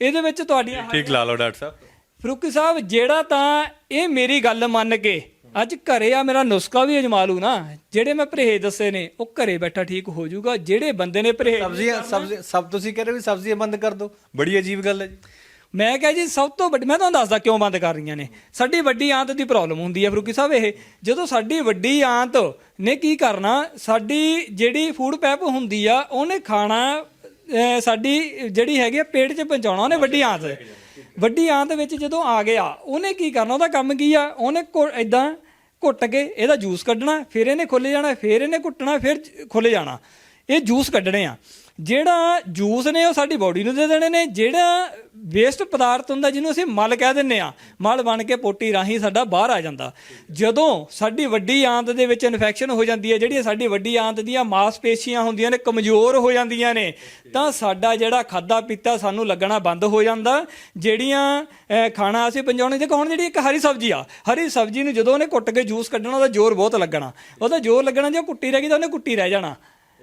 ਇਹਦੇ ਵਿੱਚ ਤੁਹਾਡੀਆਂ ਠੀਕ ਲਾ ਲਓ ਡਾਕਟਰ ਸਾਹਿਬ। ਫਰੂਕੀ ਸਾਹਿਬ ਜਿਹੜਾ ਤਾਂ ਇਹ ਮੇਰੀ ਗੱਲ ਮੰਨ ਕੇ ਅੱਜ ਘਰੇ ਆ ਮੇਰਾ ਨੁਸਖਾ ਵੀ ਅਜਮਾ ਲੂ ਨਾ ਜਿਹੜੇ ਮੈਂ ਪਰਹੇਜ਼ ਦੱਸੇ ਨੇ ਉਹ ਘਰੇ ਬੈਠਾ ਠੀਕ ਹੋ ਜਾਊਗਾ। ਜਿਹੜੇ ਬੰਦੇ ਨੇ ਪਰਹੇਜ਼ ਸਬਜ਼ੀਆਂ ਸਬਜ਼ੀ ਸਭ ਤੁਸੀਂ ਕਹਿ ਰਹੇ ਵੀ ਸਬਜ਼ੀਆਂ ਬੰਦ ਕਰ ਦਿਓ। ਬੜੀ ਅਜੀਬ ਗੱਲ ਹੈ ਜੀ। ਮੈਂ ਕਿਹਾ ਜੀ, ਸਭ ਤੋਂ ਵੱਡੀ ਮੈਂ ਤੁਹਾਨੂੰ ਦੱਸਦਾ ਕਿਉਂ ਬੰਦ ਕਰ ਰਹੀਆਂ ਨੇ। ਸਾਡੀ ਵੱਡੀ ਆਂਤ ਦੀ ਪ੍ਰੋਬਲਮ ਹੁੰਦੀ ਹੈ ਫਰੂਕੀ ਸਾਹਿਬ ਇਹ। ਜਦੋਂ ਸਾਡੀ ਵੱਡੀ ਆਂਤ ਨੇ ਕੀ ਕਰਨਾ, ਸਾਡੀ ਜਿਹੜੀ ਫੂਡ ਪੈਪ ਹੁੰਦੀ ਆ, ਉਹਨੇ ਖਾਣਾ ਸਾਡੀ ਜਿਹੜੀ ਹੈਗੀ ਆ ਪੇਟ 'ਚ ਪਹੁੰਚਾਉਣਾ, ਉਹਨੇ ਵੱਡੀ ਆਂਤ। ਵੱਡੀ ਆਂਤ ਵਿੱਚ ਜਦੋਂ ਆ ਗਿਆ, ਉਹਨੇ ਕੀ ਕਰਨਾ, ਉਹਦਾ ਕੰਮ ਕੀ ਆ? ਉਹਨੇ ਇਦਾਂ ਘੁੱਟ ਕੇ ਇਹਦਾ ਜੂਸ ਕੱਢਣਾ, ਫਿਰ ਇਹਨੇ ਖੁੱਲ ਜਾਣਾ, ਫਿਰ ਇਹਨੇ ਘੁੱਟਣਾ ਫਿਰ ਜ- ਜਾਣਾ। ਇਹ ਜੂਸ ਕੱਢਣੇ ਆ। ਜਿਹੜਾ ਜੂਸ ਨੇ ਉਹ ਸਾਡੀ ਬਾਡੀ ਨੂੰ ਦੇ ਦੇਣੇ ਨੇ, ਜਿਹੜਾ ਵੇਸਟ ਪਦਾਰਥ ਹੁੰਦਾ ਜਿਹਨੂੰ ਅਸੀਂ ਮਲ ਕਹਿ ਦਿੰਨੇ ਆ ਮਲ ਬਣ ਕੇ ਪੋਟੀ ਰਾਹੀਂ ਸਾਡਾ ਬਾਹਰ ਆ ਜਾਂਦਾ। ਜਦੋਂ ਸਾਡੀ ਵੱਡੀ ਆਂਤ ਦੇ ਵਿੱਚ ਇਨਫੈਕਸ਼ਨ ਹੋ ਜਾਂਦੀ ਹੈ ਜਿਹੜੀ ਸਾਡੀ ਵੱਡੀ ਆਂਤ ਦੀਆਂ ਮਾਸਪੇਸ਼ੀਆਂ ਹੁੰਦੀਆਂ ਨੇ, ਕਮਜ਼ੋਰ ਹੋ ਜਾਂਦੀਆਂ ਨੇ, ਤਾਂ ਸਾਡਾ ਜਿਹੜਾ ਖਾਦਾ ਪੀਤਾ ਸਾਨੂੰ ਲੱਗਣਾ ਬੰਦ ਹੋ ਜਾਂਦਾ। ਜਿਹੜੀਆਂ ਖਾਣਾ ਅਸੀਂ ਪੰਜਾਉਣੇ ਦੇਖੋ ਹੁਣ ਜਿਹੜੀ ਇੱਕ ਹਰੀ ਸਬਜ਼ੀ ਆ, ਹਰੀ ਸਬਜ਼ੀ ਨੂੰ ਜਦੋਂ ਉਹਨੇ ਕੁੱਟ ਕੇ ਜੂਸ ਕੱਢਣਾ, ਉਹਦਾ ਜ਼ੋਰ ਬਹੁਤ ਲੱਗਣਾ। ਉਹਦਾ ਜ਼ੋਰ ਲੱਗਣਾ ਜੇ ਕੁੱਟੀ ਰਹਿ ਗਈ ਤਾਂ ਉਹਨੇ ਕੁੱਟੀ ਰਹਿ ਜਾਣਾ।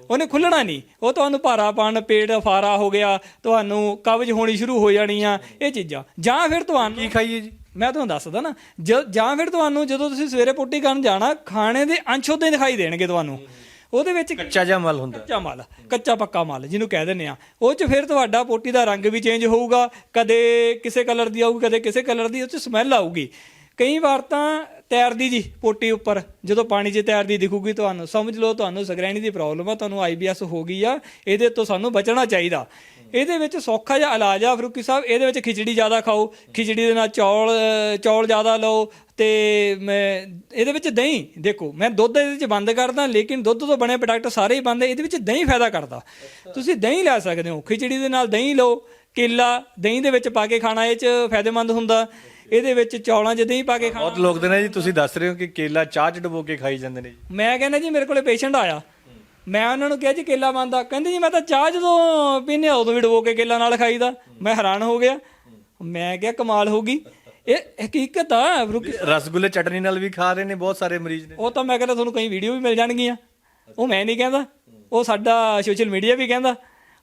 ਉਹਨੇ ਖੁੱਲਣਾ ਨਹੀਂ। ਉਹ ਤੁਹਾਨੂੰ ਭਾਰਾਪਣ ਪੇਟ ਫਾਰਾ ਹੋ ਗਿਆ ਤੁਹਾਨੂੰ ਕਬਜ਼ ਹੋਣੀ ਸ਼ੁਰੂ ਹੋ ਜਾਣੀ ਆ ਇਹ ਚੀਜ਼ਾਂ। ਜਾਂ ਫਿਰ ਤੁਹਾਨੂੰ ਕੀ ਖਾਈਏ ਜੀ? ਮੈਂ ਤੁਹਾਨੂੰ ਦੱਸਦਾ ਨਾ ਜ- ਜਾਂ ਫਿਰ ਤੁਹਾਨੂੰ ਜਦੋਂ ਤੁਸੀਂ ਸਵੇਰੇ ਪੋਟੀ ਕਰਨ ਜਾਣਾ ਖਾਣੇ ਦੇ ਅੰਸ਼ ਉਦਾਂ ਹੀ ਦਿਖਾਈ ਦੇਣਗੇ ਤੁਹਾਨੂੰ। ਉਹਦੇ ਵਿੱਚ ਕੱਚਾ ਜਿਹਾ ਮਲ ਹੁੰਦਾ। ਕੱਚਾ ਮਾਲ ਕੱਚਾ ਪੱਕਾ ਮਾਲ ਜਿਹਨੂੰ ਕਹਿ ਦਿੰਦੇ ਆ। ਉਹ ਚ ਫਿਰ ਤੁਹਾਡਾ ਪੋਟੀ ਦਾ ਰੰਗ ਵੀ ਚੇਂਜ ਹੋਊਗਾ। ਕਦੇ ਕਿਸੇ ਕਲਰ ਦੀ ਆਊਗੀ ਕਦੇ ਕਿਸੇ ਕਲਰ ਦੀ ਉਹ ਚ ਸਮੈਲ ਆਊਗੀ। ਕਈ ਵਾਰ ਤਾਂ ਤੈਰਦੀ ਜੀ ਪੋਟੀ ਉੱਪਰ। ਜਦੋਂ ਪਾਣੀ 'ਚ ਤੈਰਦੀ ਦਿਖੂਗੀ ਤੁਹਾਨੂੰ ਸਮਝ ਲਓ ਤੁਹਾਨੂੰ ਸਗਰੈਣੀ ਦੀ ਪ੍ਰੋਬਲਮ ਆ ਤੁਹਾਨੂੰ ਆਈਬੀਐਸ ਹੋ ਗਈ ਆ ਇਹਦੇ ਤੋਂ ਸਾਨੂੰ ਬਚਣਾ ਚਾਹੀਦਾ। ਇਹਦੇ ਵਿੱਚ ਸੌਖਾ ਜਿਹਾ ਇਲਾਜ ਆ ਫਰੂਕੀ ਸਾਹਿਬ ਇਹਦੇ ਵਿੱਚ ਖਿਚੜੀ ਜ਼ਿਆਦਾ ਖਾਓ। ਖਿਚੜੀ ਦੇ ਨਾਲ ਚੌਲ ਚੌਲ ਜ਼ਿਆਦਾ ਲਓ ਤੇ ਮੈਂ ਇਹਦੇ ਵਿੱਚ ਦਹੀਂ ਦੇਖੋ ਮੈਂ ਦੁੱਧ ਇਹਦੇ ਵਿੱਚ ਬੰਦ ਕਰਦਾ ਲੇਕਿਨ ਦੁੱਧ ਤੋਂ ਬਣੇ ਪ੍ਰੋਡਕਟ ਸਾਰੇ ਹੀ ਬੰਦ ਇਹਦੇ ਵਿੱਚ ਦਹੀਂ ਫਾਇਦਾ ਕਰਦਾ। ਤੁਸੀਂ ਦਹੀਂ ਲੈ ਸਕਦੇ ਹੋ। ਖਿਚੜੀ ਦੇ ਨਾਲ ਦਹੀਂ ਲਓ ਕੇਲਾ ਦਹੀਂ ਦੇ ਵਿੱਚ ਪਾ ਕੇ ਖਾਣਾ ਇਹ ਚ ਫਾਇਦੇਮੰਦ ਹੁੰਦਾ। ਇਹਦੇ ਵਿੱਚ ਚੌਲਾਂ 'ਚ ਦਹੀਂ ਪਾ ਕੇ ਖਾਣਾ। ਬਹੁਤ ਲੋਕ ਦੇ ਨੇ ਜੀ ਤੁਸੀਂ ਦੱਸ ਰਹੇ ਹੋ ਕਿ ਕੇਲਾ ਚਾਹ ਚ ਡਬੋ ਕੇ ਖਾਈ ਜਾਂਦੇ ਨੇ ਜੀ। ਮੈਂ ਕਹਿੰਦਾ ਜੀ ਮੇਰੇ ਕੋਲੇ ਪੇਸ਼ੈਂਟ ਆਇਆ। ਮੈਂ ਉਹਨਾਂ ਨੂੰ ਕਿਹਾ ਜੀ ਕੇਲਾ ਬੰਦਾ ਕਹਿੰਦੇ ਜੀ ਮੈਂ ਤਾਂ ਚਾਹ ਜਦੋਂ ਪੀਨੇ ਉਦੋਂ ਵੀ ਡਬੋ ਕੇ ਕੇਲਾ ਨਾਲ ਖਾਈਦਾ। ਮੈਂ ਹੈਰਾਨ ਹੋ ਗਿਆ। ਮੈਂ ਕਿਹਾ ਕਮਾਲ ਹੋ ਗਈ। ਇਹ ਹਕੀਕਤ ਆ ਰੁਕੀ ਰਸਗੁੱਲੇ ਚਟਨੀ ਨਾਲ ਵੀ ਖਾ ਰਹੇ ਨੇ ਬਹੁਤ ਸਾਰੇ ਮਰੀਜ਼ ਨੇ। ਉਹ ਤਾਂ ਮੈਂ ਕਹਿੰਦਾ ਤੁਹਾਨੂੰ ਕਈ ਵੀਡੀਓ ਵੀ ਮਿਲ ਜਾਣਗੀਆਂ। ਉਹ ਮੈਂ ਨਹੀਂ ਕਹਿੰਦਾ। ਉਹ ਸਾਡਾ ਸੋਸ਼ਲ ਮੀਡੀਆ ਵੀ ਕਹਿੰਦਾ।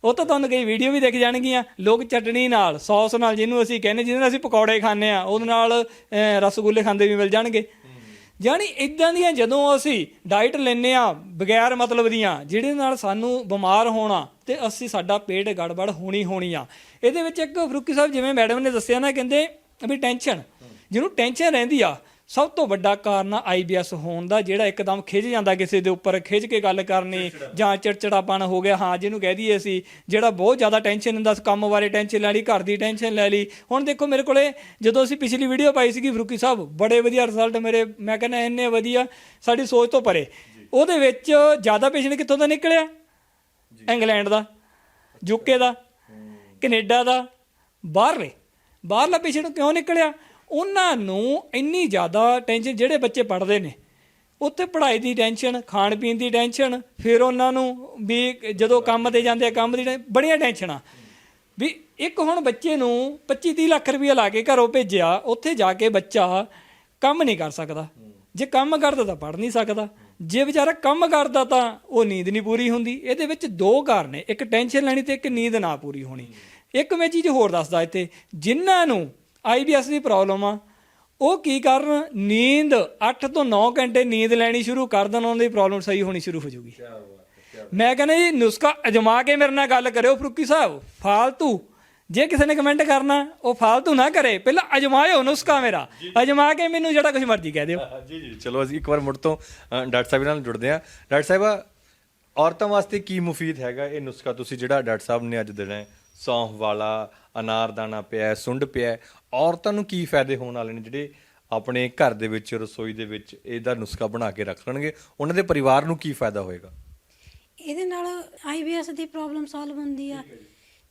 ਉਹ ਤਾਂ ਤੁਹਾਨੂੰ ਕਈ ਵੀਡੀਓ ਵੀ ਦਿਖ ਜਾਣਗੀਆਂ। ਲੋਕ ਚਟਣੀ ਨਾਲ, ਸੌਸ ਨਾਲ ਜਿਹਨੂੰ ਅਸੀਂ ਕਹਿੰਦੇ, ਜਿਹਦੇ ਨਾਲ ਅਸੀਂ ਪਕੌੜੇ ਖਾਂਦੇ ਆ ਉਹਦੇ ਨਾਲ ਰਸਗੁੱਲੇ ਖਾਂਦੇ ਵੀ ਮਿਲ ਜਾਣਗੇ। ਜਾਨੀ ਇਦਾਂ ਦੀਆਂ ਜਦੋਂ ਅਸੀਂ ਡਾਈਟ ਲੈਨੇ ਆ ਬਗੈਰ ਮਤਲਬ ਦੀਆਂ, ਜਿਹਦੇ ਨਾਲ ਸਾਨੂੰ ਬਿਮਾਰ ਹੋਣਾ ਤੇ ਅਸੀਂ ਸਾਡਾ ਪੇਟ ਗੜਬੜ ਹੋਣੀ ਹੋਣੀ ਆ। ਇਹਦੇ ਵਿੱਚ ਇੱਕ ਫਰੂਕੀ ਸਾਹਿਬ, ਜਿਵੇਂ ਮੈਡਮ ਨੇ ਦੱਸਿਆ ਨਾ, ਕਹਿੰਦੇ ਵੀ ਟੈਨਸ਼ਨ ਜਿਹਨੂੰ ਟੈਨਸ਼ਨ ਰਹਿੰਦੀ ਆ ਸਭ ਤੋਂ ਵੱਡਾ ਕਾਰਨ ਆਈਬੀਐਸ ਹੋਣ ਦਾ ਜਿਹੜਾ ਇੱਕਦਮ ਖਿੱਚ ਜਾਂਦਾ ਕਿਸੇ ਦੇ ਉੱਪਰ ਖਿੱਚ ਕੇ ਗੱਲ ਕਰਨੀ ਜਾਂ ਚਿੜਚਿੜਾਪਨ ਹੋ ਗਿਆ। ਹਾਂ ਜਿਹਨੂੰ ਕਹਿ ਦਈਏ ਅਸੀਂ ਜਿਹੜਾ ਬਹੁਤ ਜ਼ਿਆਦਾ ਟੈਨਸ਼ਨ ਹੁੰਦਾ ਸੀ ਕੰਮ ਬਾਰੇ ਟੈਨਸ਼ਨ ਲੈ ਲਈ ਘਰ ਦੀ ਟੈਨਸ਼ਨ ਲੈ ਲਈ। ਹੁਣ ਦੇਖੋ ਮੇਰੇ ਕੋਲੇ ਜਦੋਂ ਅਸੀਂ ਪਿਛਲੀ ਵੀਡੀਓ ਪਾਈ ਸੀਗੀ ਫਰੂਕੀ ਸਾਹਿਬ ਬੜੇ ਵਧੀਆ ਰਿਜ਼ਲਟ ਮੇਰੇ ਮੈਂ ਕਹਿੰਦਾ ਇੰਨੇ ਵਧੀਆ ਸਾਡੀ ਸੋਚ ਤੋਂ ਪਰੇ। ਉਹਦੇ ਵਿੱਚ ਜ਼ਿਆਦਾ ਪੇਸ਼ੈਂਟ ਕਿੱਥੋਂ ਦਾ ਨਿਕਲਿਆ? ਇੰਗਲੈਂਡ ਦਾ ਯੂਕੇ ਦਾ ਕੈਨੇਡਾ ਦਾ ਬਾਹਰਲੇ। ਬਾਹਰਲਾ ਪੇਸ਼ੈਂਟ ਕਿਉਂ ਨਿਕਲਿਆ? ਉਹਨਾਂ ਨੂੰ ਇੰਨੀ ਜ਼ਿਆਦਾ ਟੈਨਸ਼ਨ ਜਿਹੜੇ ਬੱਚੇ ਪੜ੍ਹਦੇ ਨੇ, ਉੱਥੇ ਪੜ੍ਹਾਈ ਦੀ ਟੈਨਸ਼ਨ ਖਾਣ ਪੀਣ ਦੀ ਟੈਨਸ਼ਨ ਫਿਰ ਉਹਨਾਂ ਨੂੰ ਵੀ ਜਦੋਂ ਕੰਮ ਤੇ ਜਾਂਦੇ ਆ, ਕੰਮ ਦੀ ਟੈਨ- ਬੜੀਆਂ ਟੈਨਸ਼ਨਾਂ ਵੀ ਇੱਕ ਹੁਣ ਬੱਚੇ ਨੂੰ 25 30 ਲੱਖ ਰੁਪਏ ਲਾ ਕੇ ਘਰੋਂ ਭੇਜਿਆ, ਉੱਥੇ ਜਾ ਕੇ ਬੱਚਾ ਕੰਮ ਨਹੀਂ ਕਰ ਸਕਦਾ। ਜੇ ਕੰਮ ਕਰਦਾ ਤਾਂ ਪੜ੍ਹ ਨਹੀਂ ਸਕਦਾ। ਜੇ ਵਿਚਾਰਾ ਕੰਮ ਕਰਦਾ ਤਾਂ ਉਹ ਨੀਂਦ ਨਹੀਂ ਪੂਰੀ ਹੁੰਦੀ। ਇਹਦੇ ਵਿੱਚ ਦੋ ਕਾਰਨ ਨੇ, ਇੱਕ ਟੈਨਸ਼ਨ ਲੈਣੀ ਤੇ ਇੱਕ ਨੀਂਦ ਨਾ ਪੂਰੀ ਹੋਣੀ। ਇੱਕ ਮੈਂ ਚੀਜ਼ ਹੋਰ ਦੱਸਦਾ ਇੱਥੇ, ਜਿਨ੍ਹਾਂ ਨੂੰ ਆਈਬੀਐਸ ਦੀ ਪ੍ਰੋਬਲਮ ਆ। ਉਹ ਕੀ ਕਰਨ? ਨੀਂਦ 8 ਤੋਂ 9 ਘੰਟੇ ਨੀਂਦ ਲੈਣੀ ਸ਼ੁਰੂ ਕਰ ਦੇਣ ਉਹਨਾਂ ਦੀ ਪ੍ਰੋਬਲਮ ਸਹੀ ਹੋਣੀ ਸ਼ੁਰੂ ਹੋ ਜਾਊਗੀ। ਮੈਂ ਕਹਿੰਦਾ ਜੀ ਨੁਸਖਾ ਅਜਮਾ ਕੇ ਮੇਰੇ ਨਾਲ ਗੱਲ ਕਰਿਓ ਫਰੂਕੀ ਸਾਹਿਬ ਫਾਲਤੂ। ਜੇ ਕਿਸੇ ਨੇ ਕਮੈਂਟ ਕਰਨਾ ਉਹ ਫਾਲਤੂ ਨਾ ਕਰੇ। ਪਹਿਲਾਂ ਅਜਮਾਇਓ ਨੁਸਖਾ ਮੇਰਾ। ਅਜਮਾ ਕੇ ਮੈਨੂੰ ਜਿਹੜਾ ਕੁਝ ਮਰਜ਼ੀ ਕਹਿ ਦਿਓ। ਜੀ ਜੀ ਚਲੋ ਅਸੀਂ ਇੱਕ ਵਾਰ ਮੁੜ ਤੋਂ ਡਾਕਟਰ ਸਾਹਿਬ ਨਾਲ ਜੁੜਦੇ ਹਾਂ। ਡਾਕਟਰ ਸਾਹਿਬ ਔਰਤਾਂ ਵਾਸਤੇ ਕੀ ਮੁਫੀਦ ਹੈਗਾ ਇਹ ਨੁਸਖਾ? ਤੁਸੀਂ ਜਿਹੜਾ ਡਾਕਟਰ ਸਾਹਿਬ ਨੇ ਅੱਜ ਦੇਣਾ ਹੈ ਸੌਂਫ ਵਾਲਾ ਅਨਾਰਦਾਨਾ ਪਿਆ ਸੁੰਡ ਪਿਆ। ਔਰਤਾਂ ਨੂੰ ਕੀ ਫਾਇਦੇ ਹੋਣ ਵਾਲੇ ਨੇ ਜਿਹੜੇ ਆਪਣੇ ਘਰ ਦੇ ਵਿੱਚ ਰਸੋਈ ਦੇ ਵਿੱਚ ਇਹਦਾ ਨੁਸਖਾ ਬਣਾ ਕੇ ਰੱਖ ਲੈਣਗੇ? ਉਹਨਾਂ ਦੇ ਪਰਿਵਾਰ ਨੂੰ ਕੀ ਫਾਇਦਾ ਹੋਏਗਾ? ਇਹਦੇ ਨਾਲ ਆਈਬੀਐਸ ਦੀ ਪ੍ਰੋਬਲਮ ਸੋਲਵ ਹੁੰਦੀ ਆ।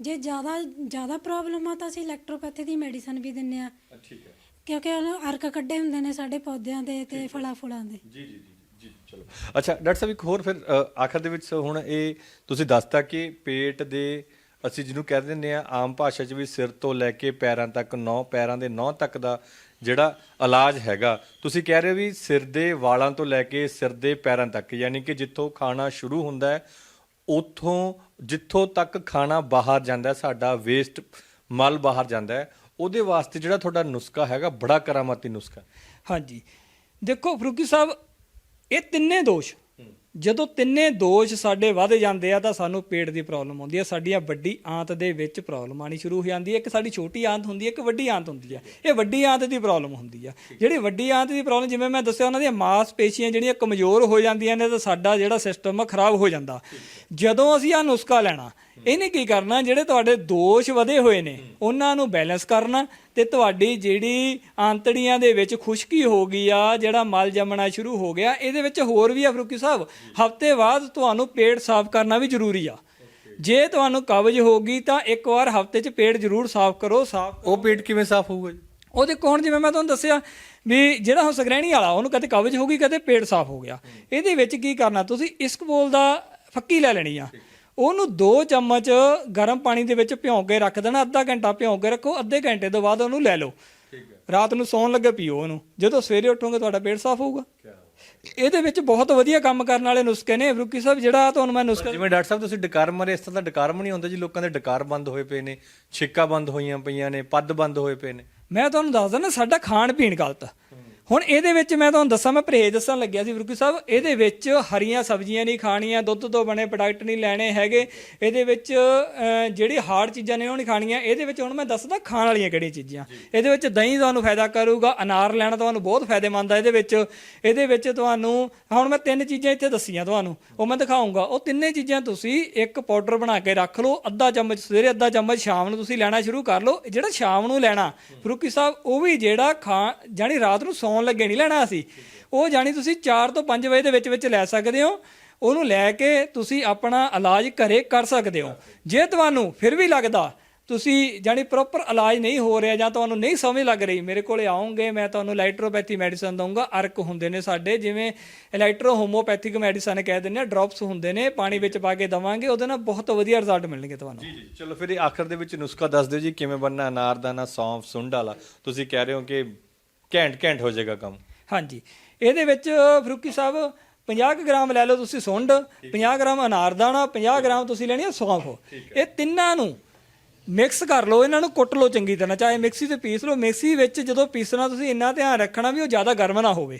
ਜੇ। ਜ਼ਿਆਦਾ ਜ਼ਿਆਦਾ ਪ੍ਰੋਬਲਮ ਆ ਤਾਂ ਅਸੀਂ ਇਲੈਕਟ੍ਰੋਪੈਥੀ ਦੀ ਮੈਡੀਸਨ ਵੀ ਦਿੰਨੇ ਆ। ਠੀਕ ਹੈ। ਕਿਉਂਕਿ ਉਹ ਅਰਕ ਕੱਢੇ ਹੁੰਦੇ ਨੇ ਸਾਡੇ ਪੌਦਿਆਂ ਦੇ ਤੇ ਫਲਾਂ ਫੁਲਾਂ ਦੇ। ਜੀ ਜੀ ਜੀ ਜੀ ਚਲੋ। ਅੱਛਾ ਡਾਕਟਰ ਸਾਹਿਬ ਇੱਕ ਹੋਰ ਫਿਰ ਆਖਰ ਦੇ ਵਿੱਚ ਹੁਣ ਇਹ ਤੁਸੀਂ ਦੱਸਤਾ ਕਿ ਪੇਟ ਦੇ ਅਸੀਂ ਜਿਹਨੂੰ ਕਹਿ ਦਿੰਦੇ ਆ ਆਮ ਭਾਸ਼ਾ 'ਚ ਵੀ ਸਿਰ ਤੋਂ ਲੈ ਕੇ ਪੈਰਾਂ ਤੱਕ ਨੌ, ਪੈਰਾਂ ਦੇ ਨੌ ਤੱਕ ਦਾ ਜਿਹੜਾ ਇਲਾਜ ਹੈਗਾ। ਤੁਸੀਂ ਕਹਿ ਰਹੇ ਹੋ ਵੀ ਸਿਰ ਦੇ ਵਾਲਾਂ ਤੋਂ ਲੈ ਕੇ ਸਿਰ ਦੇ ਪੈਰਾਂ ਤੱਕ, ਯਾਨੀ ਕਿ ਜਿੱਥੋਂ ਖਾਣਾ ਸ਼ੁਰੂ ਹੁੰਦਾ ਹੈ, ਉਥੋਂ ਜਿੱਥੋਂ ਤੱਕ ਖਾਣਾ ਬਾਹਰ ਜਾਂਦਾ ਸਾਡਾ ਵੇਸਟ ਮਲ ਬਾਹਰ ਜਾਂਦਾ ਉਹਦੇ ਵਾਸਤੇ ਜਿਹੜਾ ਤੁਹਾਡਾ ਨੁਸਖਾ ਹੈਗਾ, ਬੜਾ ਕਰਾਮਾਤੀ ਨੁਸਖਾ। ਹਾਂਜੀ। ਦੇਖੋ ਫਰੂਕੀ ਸਾਹਿਬ, ਇਹ ਤਿੰਨੇ ਦੋਸ਼ ਜਦੋਂ ਤਿੰਨੇ ਦੋਸ਼ ਸਾਡੇ ਵੱਧ ਜਾਂਦੇ ਆ ਤਾਂ ਸਾਨੂੰ ਪੇਟ ਦੀ ਪ੍ਰੋਬਲਮ ਆਉਂਦੀ ਹੈ ਸਾਡੀਆਂ ਵੱਡੀ ਆਂਤ ਦੇ ਵਿੱਚ ਪ੍ਰੋਬਲਮ ਆਣੀ ਸ਼ੁਰੂ ਹੋ ਜਾਂਦੀ ਹੈ ਇੱਕ ਸਾਡੀ ਛੋਟੀ ਆਂਤ ਹੁੰਦੀ ਹੈ ਇੱਕ ਵੱਡੀ ਆਂਤ ਹੁੰਦੀ ਹੈ ਇਹ ਵੱਡੀ ਆਂਤ ਦੀ ਪ੍ਰੋਬਲਮ ਹੁੰਦੀ ਆ। ਜਿਹੜੀ ਵੱਡੀ ਆਂਤ ਦੀ ਪ੍ਰੋਬਲਮ, ਜਿਵੇਂ ਮੈਂ ਦੱਸਿਆ, ਉਹਨਾਂ ਦੀਆਂ ਮਾਸਪੇਸ਼ੀਆਂ ਜਿਹੜੀਆਂ ਕਮਜ਼ੋਰ ਹੋ ਜਾਂਦੀਆਂ ਨੇ ਤਾਂ ਸਾਡਾ ਜਿਹੜਾ ਸਿਸਟਮ ਆ, ਖਰਾਬ ਹੋ ਜਾਂਦਾ। ਜਦੋਂ ਅਸੀਂ ਆ ਨੁਸਖਾ ਲੈਣਾ ਇਹਨੇ ਕੀ ਕਰਨਾ ਜਿਹੜੇ ਤੁਹਾਡੇ ਦੋਸ਼ ਵਧੇ ਹੋਏ ਨੇ ਉਹਨਾਂ ਨੂੰ ਬੈਲੈਂਸ ਕਰਨਾ ਤੇ ਤੁਹਾਡੀ ਜਿਹੜੀ ਆਂਤੜੀਆਂ ਦੇ ਵਿੱਚ ਖੁਸ਼ਕੀ ਹੋ ਗਈ ਆ ਜਿਹੜਾ ਮਲ ਜੰਮਣਾ ਸ਼ੁਰੂ ਹੋ ਗਿਆ ਇਹਦੇ ਵਿੱਚ ਹੋਰ ਵੀ ਆ ਫਰੂਕੀ ਸਾਹਿਬ। ਹਫ਼ਤੇ ਬਾਅਦ ਤੁਹਾਨੂੰ ਪੇਟ ਸਾਫ਼ ਕਰਨਾ ਵੀ ਜ਼ਰੂਰੀ ਆ। ਜੇ ਤੁਹਾਨੂੰ ਕਬਜ਼ ਹੋ ਗਈ ਤਾਂ ਇੱਕ ਵਾਰ ਹਫ਼ਤੇ 'ਚ ਪੇਟ ਜ਼ਰੂਰ ਸਾਫ਼ ਕਰੋ ਸਾਫ਼ ਉਹ ਪੇਟ ਕਿਵੇਂ ਸਾਫ਼ ਹੋਊਗਾ ਜੀ? ਉਹਦੇ ਕੋਣ ਜਿਵੇਂ ਮੈਂ ਤੁਹਾਨੂੰ ਦੱਸਿਆ ਵੀ ਜਿਹੜਾ ਹੁਣ ਸਗਰੈਣੀ ਵਾਲਾ ਉਹਨੂੰ ਕਦੇ ਕਬਜ਼ ਹੋ ਗਈ ਕਦੇ ਪੇਟ ਸਾਫ਼ ਹੋ ਗਿਆ। ਇਹਦੇ ਵਿੱਚ ਕੀ ਕਰਨਾ ਤੁਸੀਂ ਇਸਕਬੋਲ ਦਾ ਫੱਕੀ ਲੈ ਲੈਣੀ ਆ। ਉਹਨੂੰ 2 ਚਮਚ ਗਰਮ ਪਾਣੀ ਦੇ ਵਿੱਚ ਭਿਉਂ ਕੇ ਰੱਖ ਦੇਣਾ ਅੱਧਾ ਘੰਟਾ ਭਿਉਂ ਕੇ ਰੱਖੋ ਅੱਧੇ ਘੰਟੇ ਤੋਂ ਬਾਅਦ ਉਹਨੂੰ ਲੈ ਲਓ। ਰਾਤ ਨੂੰ ਸੌਣ ਲੱਗੇ ਪੀਓ ਉਹਨੂੰ। ਜਦੋਂ ਸਵੇਰੇ ਉੱਠੋਗੇ ਤੁਹਾਡਾ ਪੇਟ ਸਾਫ਼ ਹੋਊਗਾ। ਇਹਦੇ ਵਿੱਚ ਬਹੁਤ ਵਧੀਆ ਕੰਮ ਕਰਨ ਵਾਲੇ ਨੁਸਖੇ ਨੇ। ਫਰੂਕੀ ਸਾਹਿਬ ਜਿਹੜਾ ਤੁਹਾਨੂੰ ਮੈਂ ਨੁਸਖਾ ਜਿਵੇਂ ਡਾਕਟਰ ਸਾਹਿਬ ਤੁਸੀਂ ਡਕਾਰ ਮਾਰੇ ਇਸ ਤਰ੍ਹਾਂ ਦਾ ਡਕਾਰ ਨਹੀਂ ਹੁੰਦਾ ਜੀ। ਲੋਕਾਂ ਦੇ ਡਕਾਰ ਬੰਦ ਹੋਏ ਪਏ ਨੇ ਛਿੱਕਾਂ ਬੰਦ ਹੋਈਆਂ ਪਈਆਂ ਨੇ ਪੱਦ ਬੰਦ ਹੋਏ ਪਏ ਨੇ। ਮੈਂ ਤੁਹਾਨੂੰ ਦੱਸਦਾ ਨਾ ਸਾਡਾ ਖਾਣ ਪੀਣ ਗਲਤ ਹੁਣ ਇਹਦੇ ਵਿੱਚ ਮੈਂ ਤੁਹਾਨੂੰ ਦੱਸਾਂ ਮੈਂ ਪਰਹੇਜ਼ ਦੱਸਣ ਲੱਗਿਆ ਸੀ ਫਰੂਕੀ ਸਾਹਿਬ ਇਹਦੇ ਵਿੱਚ ਹਰੀਆਂ ਸਬਜ਼ੀਆਂ ਨਹੀਂ ਖਾਣੀਆਂ ਦੁੱਧ ਤੋਂ ਬਣੇ ਪ੍ਰੋਡਕਟ ਨਹੀਂ ਲੈਣੇ ਹੈਗੇ ਇਹਦੇ ਵਿੱਚ ਜਿਹੜੀ ਹਾਰਡ ਚੀਜ਼ਾਂ ਨੇ ਉਹ ਨਹੀਂ ਖਾਣੀਆਂ ਇਹਦੇ ਵਿੱਚ ਹੁਣ ਮੈਂ ਦੱਸਦਾ ਖਾਣ ਵਾਲੀਆਂ ਕਿਹੜੀਆਂ ਚੀਜ਼ਾਂ। ਇਹਦੇ ਵਿੱਚ ਦਹੀਂ ਤੁਹਾਨੂੰ ਫਾਇਦਾ ਕਰੂਗਾ ਅਨਾਰ ਲੈਣਾ ਤੁਹਾਨੂੰ ਬਹੁਤ ਫਾਇਦੇਮੰਦ ਆ ਇਹਦੇ ਵਿੱਚ। ਇਹਦੇ ਵਿੱਚ ਤੁਹਾਨੂੰ ਹੁਣ ਮੈਂ ਤਿੰਨ ਚੀਜ਼ਾਂ ਇੱਥੇ ਦੱਸੀਆਂ ਤੁਹਾਨੂੰ ਉਹ ਮੈਂ ਦਿਖਾਉਂਗਾ ਉਹ ਤਿੰਨੇ ਚੀਜ਼ਾਂ ਤੁਸੀਂ ਇੱਕ ਪਾਊਡਰ ਬਣਾ ਕੇ ਰੱਖ ਲਓ ਅੱਧਾ ਚਮਚ ਸਵੇਰੇ ਅੱਧਾ ਚਮਚ ਸ਼ਾਮ ਨੂੰ ਤੁਸੀਂ ਲੈਣਾ ਸ਼ੁਰੂ ਕਰ ਲਓ। ਜਿਹੜਾ ਸ਼ਾਮ ਨੂੰ ਲੈਣਾ ਫਰੂਕੀ ਸਾਹਿਬ ਉਹ ਵੀ ਜਿਹੜਾ ਖਾ ਜਾਨੀ ਰਾਤ ਨੂੰ ਸੌਣ ਲੱਗੇ, ਨਹੀਂ ਲੈਣਾ ਅਸੀਂ। ਉਹ ਜਾਨੀ ਤੁਸੀਂ 4 ਤੋਂ 5 ਵਜੇ ਦੇ ਵਿੱਚ ਵਿੱਚ ਲੈ ਸਕਦੇ ਹੋ। ਉਹਨੂੰ ਲੈ ਕੇ ਤੁਸੀਂ ਆਪਣਾ ਇਲਾਜ ਘਰੇ ਕਰ ਸਕਦੇ ਹੋ। ਜੇ ਤੁਹਾਨੂੰ ਫਿਰ ਵੀ ਲੱਗਦਾ ਤੁਸੀਂ ਜਾਨੀ ਪ੍ਰੋਪਰ ਇਲਾਜ ਨਹੀਂ ਹੋ ਰਿਹਾ ਜਾਂ ਤੁਹਾਨੂੰ ਨਹੀਂ ਸਮਝ ਲੱਗ ਰਹੀ, ਮੇਰੇ ਕੋਲੇ ਆਉਂਗੇ ਮੈਂ ਤੁਹਾਨੂੰ ਇਲੈਕਟ੍ਰੋਪੈਥੀ ਮੈਡੀਸਨ ਦਊਂਗਾ। ਅਰਕ ਹੁੰਦੇ ਨੇ ਸਾਡੇ, ਜਿਵੇਂ ਇਲੈਕਟ੍ਰੋ ਹੋਮੋਪੈਥਿਕ ਮੈਡੀਸਨ ਕਹਿ ਦਿੰਦੇ ਆ ਡ੍ਰੌਪਸ ਹੁੰਦੇ ਨੇ, ਪਾਣੀ ਵਿੱਚ ਪਾ ਕੇ ਦਵਾਂਗੇ, ਉਹਦੇ ਨਾਲ ਬਹੁਤ ਵਧੀਆ ਰਿਜ਼ਲਟ ਮਿਲਣਗੇ ਤੁਹਾਨੂੰ। ਜੀ ਜੀ, ਚਲੋ ਫਿਰ ਇਹ ਆਖਰ ਦੇ ਵਿੱਚ ਨੁਸਖਾ ਦੱਸ ਦਿਓ ਜੀ, ਕਿਵੇਂ ਬਣਨਾ, ਅਨਾਰਦਾਨਾ, ਸੌਂਫ, ਸੁੰਡ ਵਾਲਾ। ਤੁਸੀਂ ਕਹਿ ਰਹੇ ਹੋ ਕਿ ਘੈਂਟ ਘੈਂਟ ਹੋ ਜਾਏਗਾ ਕੰਮ। ਹਾਂਜੀ। ਇਹਦੇ ਵਿੱਚ ਫਰੂਕੀ ਸਾਹਿਬ 50 ਕੁ ਗ੍ਰਾਮ ਲੈ ਲਓ ਤੁਸੀਂ ਸੁੰਡ 50 ਗ੍ਰਾਮ ਅਨਾਰਦਾਣਾ 50 ਗ੍ਰਾਮ ਤੁਸੀਂ ਲੈਣੀ ਹੈ ਸੌਂਫ। ਇਹ ਤਿੰਨਾਂ ਨੂੰ ਮਿਕਸ ਕਰ ਲਓ ਇਹਨਾਂ ਨੂੰ ਕੁੱਟ ਲਓ ਚੰਗੀ ਤਰ੍ਹਾਂ। ਚਾਹੇ ਮਿਕਸੀ ਤੇ ਪੀਸ ਲਓ ਮਿਕਸੀ ਵਿੱਚ ਜਦੋਂ ਪੀਸਣਾ ਤੁਸੀਂ ਇੰਨਾ ਧਿਆਨ ਰੱਖਣਾ ਵੀ ਉਹ ਜ਼ਿਆਦਾ ਗਰਮ ਨਾ ਹੋਵੇ।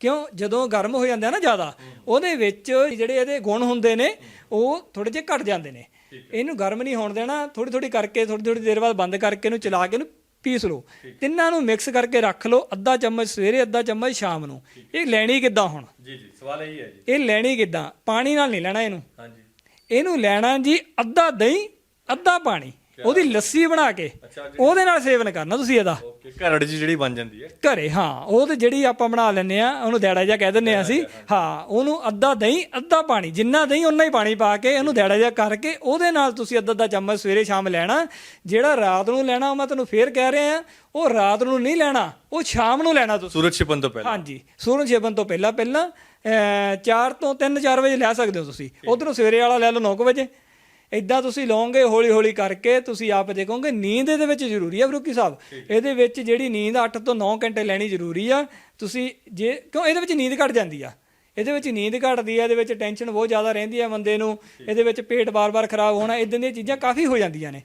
ਕਿਉਂ? ਜਦੋਂ ਗਰਮ ਹੋ ਜਾਂਦਾ ਨਾ ਜ਼ਿਆਦਾ ਉਹਦੇ ਵਿੱਚ ਜਿਹੜੇ ਇਹਦੇ ਗੁਣ ਹੁੰਦੇ ਨੇ ਉਹ ਥੋੜੇ ਜਿਹੇ ਘਟ ਜਾਂਦੇ ਨੇ। ਇਹਨੂੰ ਗਰਮ ਨਹੀਂ ਹੋਣ ਦੇਣਾ ਥੋੜੀ ਥੋੜੀ ਕਰਕੇ ਥੋੜੀ ਥੋੜੀ ਦੇਰ ਬਾਅਦ ਬੰਦ ਕਰਕੇ ਇਹਨੂੰ ਚਲਾ ਕੇ ਇਹਨੂੰ ਪੀਸ ਲਓ ਤਿੰਨਾਂ ਨੂੰ ਮਿਕਸ ਕਰਕੇ ਰੱਖ ਲਓ ਅੱਧਾ ਚਮਚ ਸਵੇਰੇ ਅੱਧਾ ਚਮਚ ਸ਼ਾਮ ਨੂੰ। ਇਹ ਲੈਣੀ ਕਿੱਦਾਂ ਹੁਣ? ਜੀ ਜੀ ਸਵਾਲ ਇਹੀ ਹੈ ਜੀ। ਇਹ ਲੈਣੀ ਕਿੱਦਾਂ? ਪਾਣੀ ਨਾਲ ਨਹੀਂ ਲੈਣਾ ਇਹਨੂੰ। ਹਾਂਜੀ। ਇਹਨੂੰ ਲੈਣਾ ਜੀ ਅੱਧਾ ਦਹੀਂ ਅੱਧਾ ਪਾਣੀ। ਉਹਦੀ ਲੱਸੀ ਬਣਾ ਕੇ। ਉਹਦੇ ਨਾਲ ਸੇਵਨ ਕਰਨਾ ਤੁਸੀਂ ਇਹਦਾ। ਓਕੇ ਘਰੜ ਜੀ ਜਿਹੜੀ ਬਣ ਜਾਂਦੀ ਹੈ। ਘਰੇ ਹਾਂ ਉਹ ਤੇ ਜਿਹੜੀ ਆਪਾਂ ਬਣਾ ਲੈਂਦੇ ਆ ਉਹਨੂੰ ਦੇੜਾ ਜਿਹਾ ਕਹਿ ਦਿੰਦੇ ਆ ਅਸੀਂ। ਹਾਂ। ਉਹਨੂੰ ਅੱਧਾ ਦਹੀਂ ਅੱਧਾ ਪਾਣੀ ਜਿੰਨਾ ਦਹੀਂ ਉਨਾ ਹੀ ਪਾਣੀ ਪਾ ਕੇ ਉਹਨੂੰ ਦੇੜਾ ਜਿਹਾ ਕਰਕੇ ਉਹਦੇ ਨਾਲ ਤੁਸੀਂ ਅੱਧਾ ਅੱਧਾ ਚਮਚ ਸਵੇਰੇ ਸ਼ਾਮ ਲੈਣਾ। ਜਿਹੜਾ ਰਾਤ ਨੂੰ ਲੈਣਾ ਉਹ ਮੈਂ ਤੁਹਾਨੂੰ ਫੇਰ ਕਹਿ ਰਿਹਾ ਉਹ ਰਾਤ ਨੂੰ ਨਹੀਂ ਲੈਣਾ ਉਹ ਸ਼ਾਮ ਨੂੰ ਲੈਣਾ ਤੁਸੀਂ। ਸੂਰਜ ਛਿਪਣ ਤੋਂ ਪਹਿਲਾਂ। ਹਾਂਜੀ ਸੂਰਜ ਛਿਪਣ ਤੋਂ ਪਹਿਲਾਂ ਪਹਿਲਾਂ 4 ਤੋਂ 3 4 ਵਜੇ ਲੈ ਸਕਦੇ ਹੋ ਤੁਸੀਂ। ਉਧਰੋਂ ਸਵੇਰੇ ਵਾਲਾ ਲੈ ਲਓ 9 ਵਜੇ। ਇਦਾਂ ਤੁਸੀਂ ਲਓਗੇ ਹੌਲੀ ਹੌਲੀ ਕਰਕੇ ਤੁਸੀਂ ਆਪ ਦੇਖੋਗੇ ਨੀਂਦ ਇਹਦੇ ਵਿੱਚ ਜ਼ਰੂਰੀ ਹੈ ਫਰੂਕੀ ਸਾਹਿਬ। ਇਹਦੇ ਵਿੱਚ ਜਿਹੜੀ ਨੀਂਦ 8 ਤੋਂ 9 ਘੰਟੇ ਲੈਣੀ ਜ਼ਰੂਰੀ ਆ ਤੁਸੀਂ ਜੇ ਕਿਉਂ ਇਹਦੇ ਵਿੱਚ ਨੀਂਦ ਘਟ ਜਾਂਦੀ ਆ? ਇਹਦੇ ਵਿੱਚ ਨੀਂਦ ਘਟਦੀ ਆ ਇਹਦੇ ਵਿੱਚ ਟੈਨਸ਼ਨ ਬਹੁਤ ਜ਼ਿਆਦਾ ਰਹਿੰਦੀ ਆ ਬੰਦੇ ਨੂੰ ਇਹਦੇ ਵਿੱਚ ਪੇਟ ਬਾਰ-ਬਾਰ ਖਰਾਬ ਹੋਣਾ ਇਦਾਂ ਦੀਆਂ ਚੀਜ਼ਾਂ ਕਾਫੀ ਹੋ ਜਾਂਦੀਆਂ ਨੇ।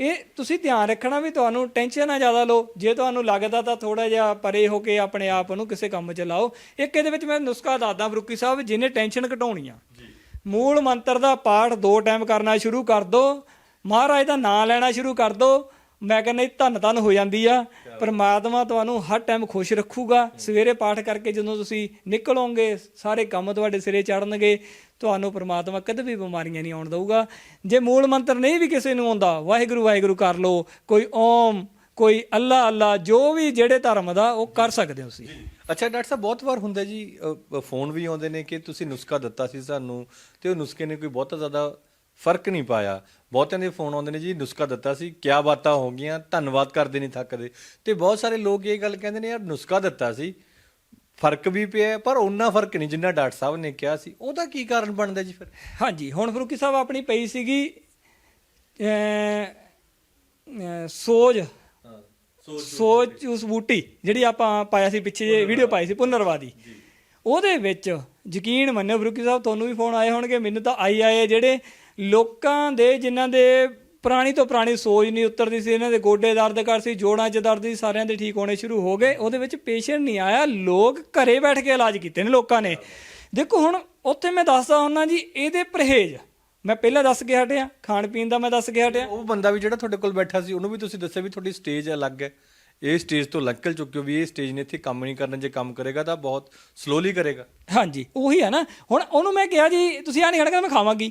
ਇਹ ਤੁਸੀਂ ਧਿਆਨ ਰੱਖਣਾ ਵੀ ਤੁਹਾਨੂੰ ਟੈਨਸ਼ਨ ਨਾ ਜ਼ਿਆਦਾ ਲਓ। ਜੇ ਤੁਹਾਨੂੰ ਲੱਗਦਾ ਤਾਂ ਥੋੜਾ ਜਿਹਾ ਪਰੇ ਹੋ ਕੇ ਆਪਣੇ ਆਪ ਨੂੰ ਕਿਸੇ ਕੰਮ 'ਚ ਲਾਓ। ਇੱਕ ਇਹਦੇ ਵਿੱਚ ਮੈਂ ਨੁਸਖਾ ਦੱਸਦਾ ਫਰੂਕੀ ਸਾਹਿਬ ਜਿਹਨੇ ਟੈਨਸ਼ਨ ਘਟਾਉਣੀ ਆ ਮੂਲ ਮੰਤਰ ਦਾ ਪਾਠ ਦੋ ਟਾਈਮ ਕਰਨਾ ਸ਼ੁਰੂ ਕਰ ਦੋ। ਮਹਾਰਾਜ ਦਾ ਨਾਮ ਲੈਣਾ ਸ਼ੁਰੂ ਕਰ ਦੋ। ਮੈਂ ਕਹਿੰਦਾ ਧੰਨ ਧੰਨ ਹੋ ਜਾਂਦੀ ਆ। ਪਰਮਾਤਮਾ ਤੁਹਾਨੂੰ ਹਰ ਟਾਈਮ ਖੁਸ਼ ਰੱਖੂਗਾ। ਸਵੇਰੇ ਪਾਠ ਕਰਕੇ ਜਦੋਂ ਤੁਸੀਂ ਨਿਕਲੋਗੇ ਸਾਰੇ ਕੰਮ ਤੁਹਾਡੇ ਸਿਰੇ ਚੜਨਗੇ ਤੁਹਾਨੂੰ ਪਰਮਾਤਮਾ ਕਦੇ ਵੀ ਬਿਮਾਰੀਆਂ ਨਹੀਂ ਆਉਣ ਦਊਗਾ। ਜੇ ਮੂਲ ਮੰਤਰ ਨਹੀਂ ਵੀ ਕਿਸੇ ਨੂੰ ਆਉਂਦਾ ਵਾਹਿਗੁਰੂ ਵਾਹਿਗੁਰੂ ਕਰ ਲਓ। ਕੋਈ ਓਮ ਕੋਈ ਅੱਲਾ ਅੱਲਾ ਜੋ ਵੀ ਜਿਹੜੇ ਧਰਮ ਦਾ ਉਹ ਕਰ ਸਕਦੇ ਹੋ ਤੁਸੀਂ। ਅੱਛਾ ਡਾਕਟਰ ਸਾਹਿਬ ਬਹੁਤ ਵਾਰ ਹੁੰਦਾ ਜੀ ਫੋਨ ਵੀ ਆਉਂਦੇ ਨੇ ਕਿ ਤੁਸੀਂ ਨੁਸਖਾ ਦਿੱਤਾ ਸੀ ਸਾਨੂੰ ਤੇ ਉਹ ਨੁਸਖੇ ਨੇ ਕੋਈ ਬਹੁਤਾ ਜ਼ਿਆਦਾ ਫ਼ਰਕ ਨਹੀਂ ਪਾਇਆ। ਬਹੁਤਿਆਂ ਦੇ ਫੋਨ ਆਉਂਦੇ ਨੇ ਜੀ ਨੁਸਖਾ ਦਿੱਤਾ ਸੀ ਕਿਆ ਬਾਤਾਂ ਹੋ ਗਈਆਂ ਧੰਨਵਾਦ ਕਰਦੇ ਨਹੀਂ ਥੱਕਦੇ ਤੇ ਬਹੁਤ ਸਾਰੇ ਲੋਕ ਇਹ ਗੱਲ ਕਹਿੰਦੇ ਨੇ ਯਾਰ ਨੁਸਖਾ ਦਿੱਤਾ ਸੀ ਫ਼ਰਕ ਵੀ ਪਿਆ ਪਰ ਉਹਨਾਂ ਫ਼ਰਕ ਨਹੀਂ ਜਿੰਨਾ ਡਾਕਟਰ ਸਾਹਿਬ ਨੇ ਕਿਹਾ ਸੀ। ਉਹਦਾ ਕੀ ਕਾਰਨ ਬਣਦਾ ਜੀ ਫਿਰ? ਹਾਂਜੀ ਹੁਣ ਫਰੂਕੀ ਸਾਹਿਬ ਆਪਣੀ ਪਈ ਸੀਗੀ ਅਮ, ਸੋਜ ਸੋਚ ਉਸ ਬੂਟੀ ਜਿਹੜੀ ਆਪਾਂ ਪਾਇਆ ਸੀ ਪਿੱਛੇ ਜੇ ਵੀਡੀਓ ਪਾਈ ਸੀ ਪੁਨਰਵਾਦੀ। ਉਹਦੇ ਵਿੱਚ ਯਕੀਨ ਮੰਨਿਓ ਫਰੂਕੀ ਸਾਹਿਬ ਤੁਹਾਨੂੰ ਵੀ ਫੋਨ ਆਏ ਹੋਣਗੇ ਮੈਨੂੰ ਤਾਂ ਆਈ ਆਏ ਜਿਹੜੇ ਲੋਕਾਂ ਦੇ ਜਿਨ੍ਹਾਂ ਦੇ ਪੁਰਾਣੀ ਤੋਂ ਪੁਰਾਣੀ ਸੋਚ ਨਹੀਂ ਉਤਰਦੀ ਸੀ ਇਹਨਾਂ ਦੇ ਗੋਡੇ ਦਰਦ ਕਰ ਸੀ ਜੋੜਾਂ 'ਚ ਦਰਦ ਸੀ ਸਾਰਿਆਂ ਦੇ ਠੀਕ ਹੋਣੇ ਸ਼ੁਰੂ ਹੋ ਗਏ। ਉਹਦੇ ਵਿੱਚ ਪੇਸ਼ੈਂਟ ਨਹੀਂ ਆਇਆ ਲੋਕ ਘਰੇ ਬੈਠ ਕੇ ਇਲਾਜ ਕੀਤੇ ਨੇ ਲੋਕਾਂ ਨੇ। ਦੇਖੋ ਹੁਣ ਉੱਥੇ ਮੈਂ ਦੱਸਦਾ ਹੁੰਨਾ ਜੀ ਇਹਦੇ ਪਰਹੇਜ਼ ਮੈਂ ਪਹਿਲਾਂ ਦੱਸ ਕੇ ਹਟਿਆ ਖਾਣ ਪੀਣ ਦਾ ਮੈਂ ਦੱਸ ਕੇ ਹਟਿਆ। ਉਹ ਬੰਦਾ ਵੀ ਜਿਹੜਾ ਤੁਹਾਡੇ ਕੋਲ ਬੈਠਾ ਸੀ ਉਹਨੂੰ ਵੀ ਤੁਸੀਂ ਦੱਸਿਆ ਵੀ ਤੁਹਾਡੀ ਸਟੇਜ ਅਲੱਗ ਹੈ। ਇਹ ਸਟੇਜ ਤੋਂ ਨਿਕਲ ਚੁੱਕੇ ਹੋ ਵੀ ਇਹ ਸਟੇਜ ਨੇ ਇੱਥੇ ਕੰਮ ਨਹੀਂ ਕਰਨਾ ਜੇ ਕੰਮ ਕਰੇਗਾ ਤਾਂ ਬਹੁਤ ਸਲੋਲੀ ਕਰੇਗਾ। ਹਾਂਜੀ ਉਹੀ ਆ ਨਾ। ਹੁਣ ਉਹਨੂੰ ਮੈਂ ਕਿਹਾ ਜੀ ਤੁਸੀਂ ਆ ਨਹੀਂ ਖਾਣਾ ਕਹਿੰਦਾ ਮੈਂ ਖਾਵਾਂਗੀ।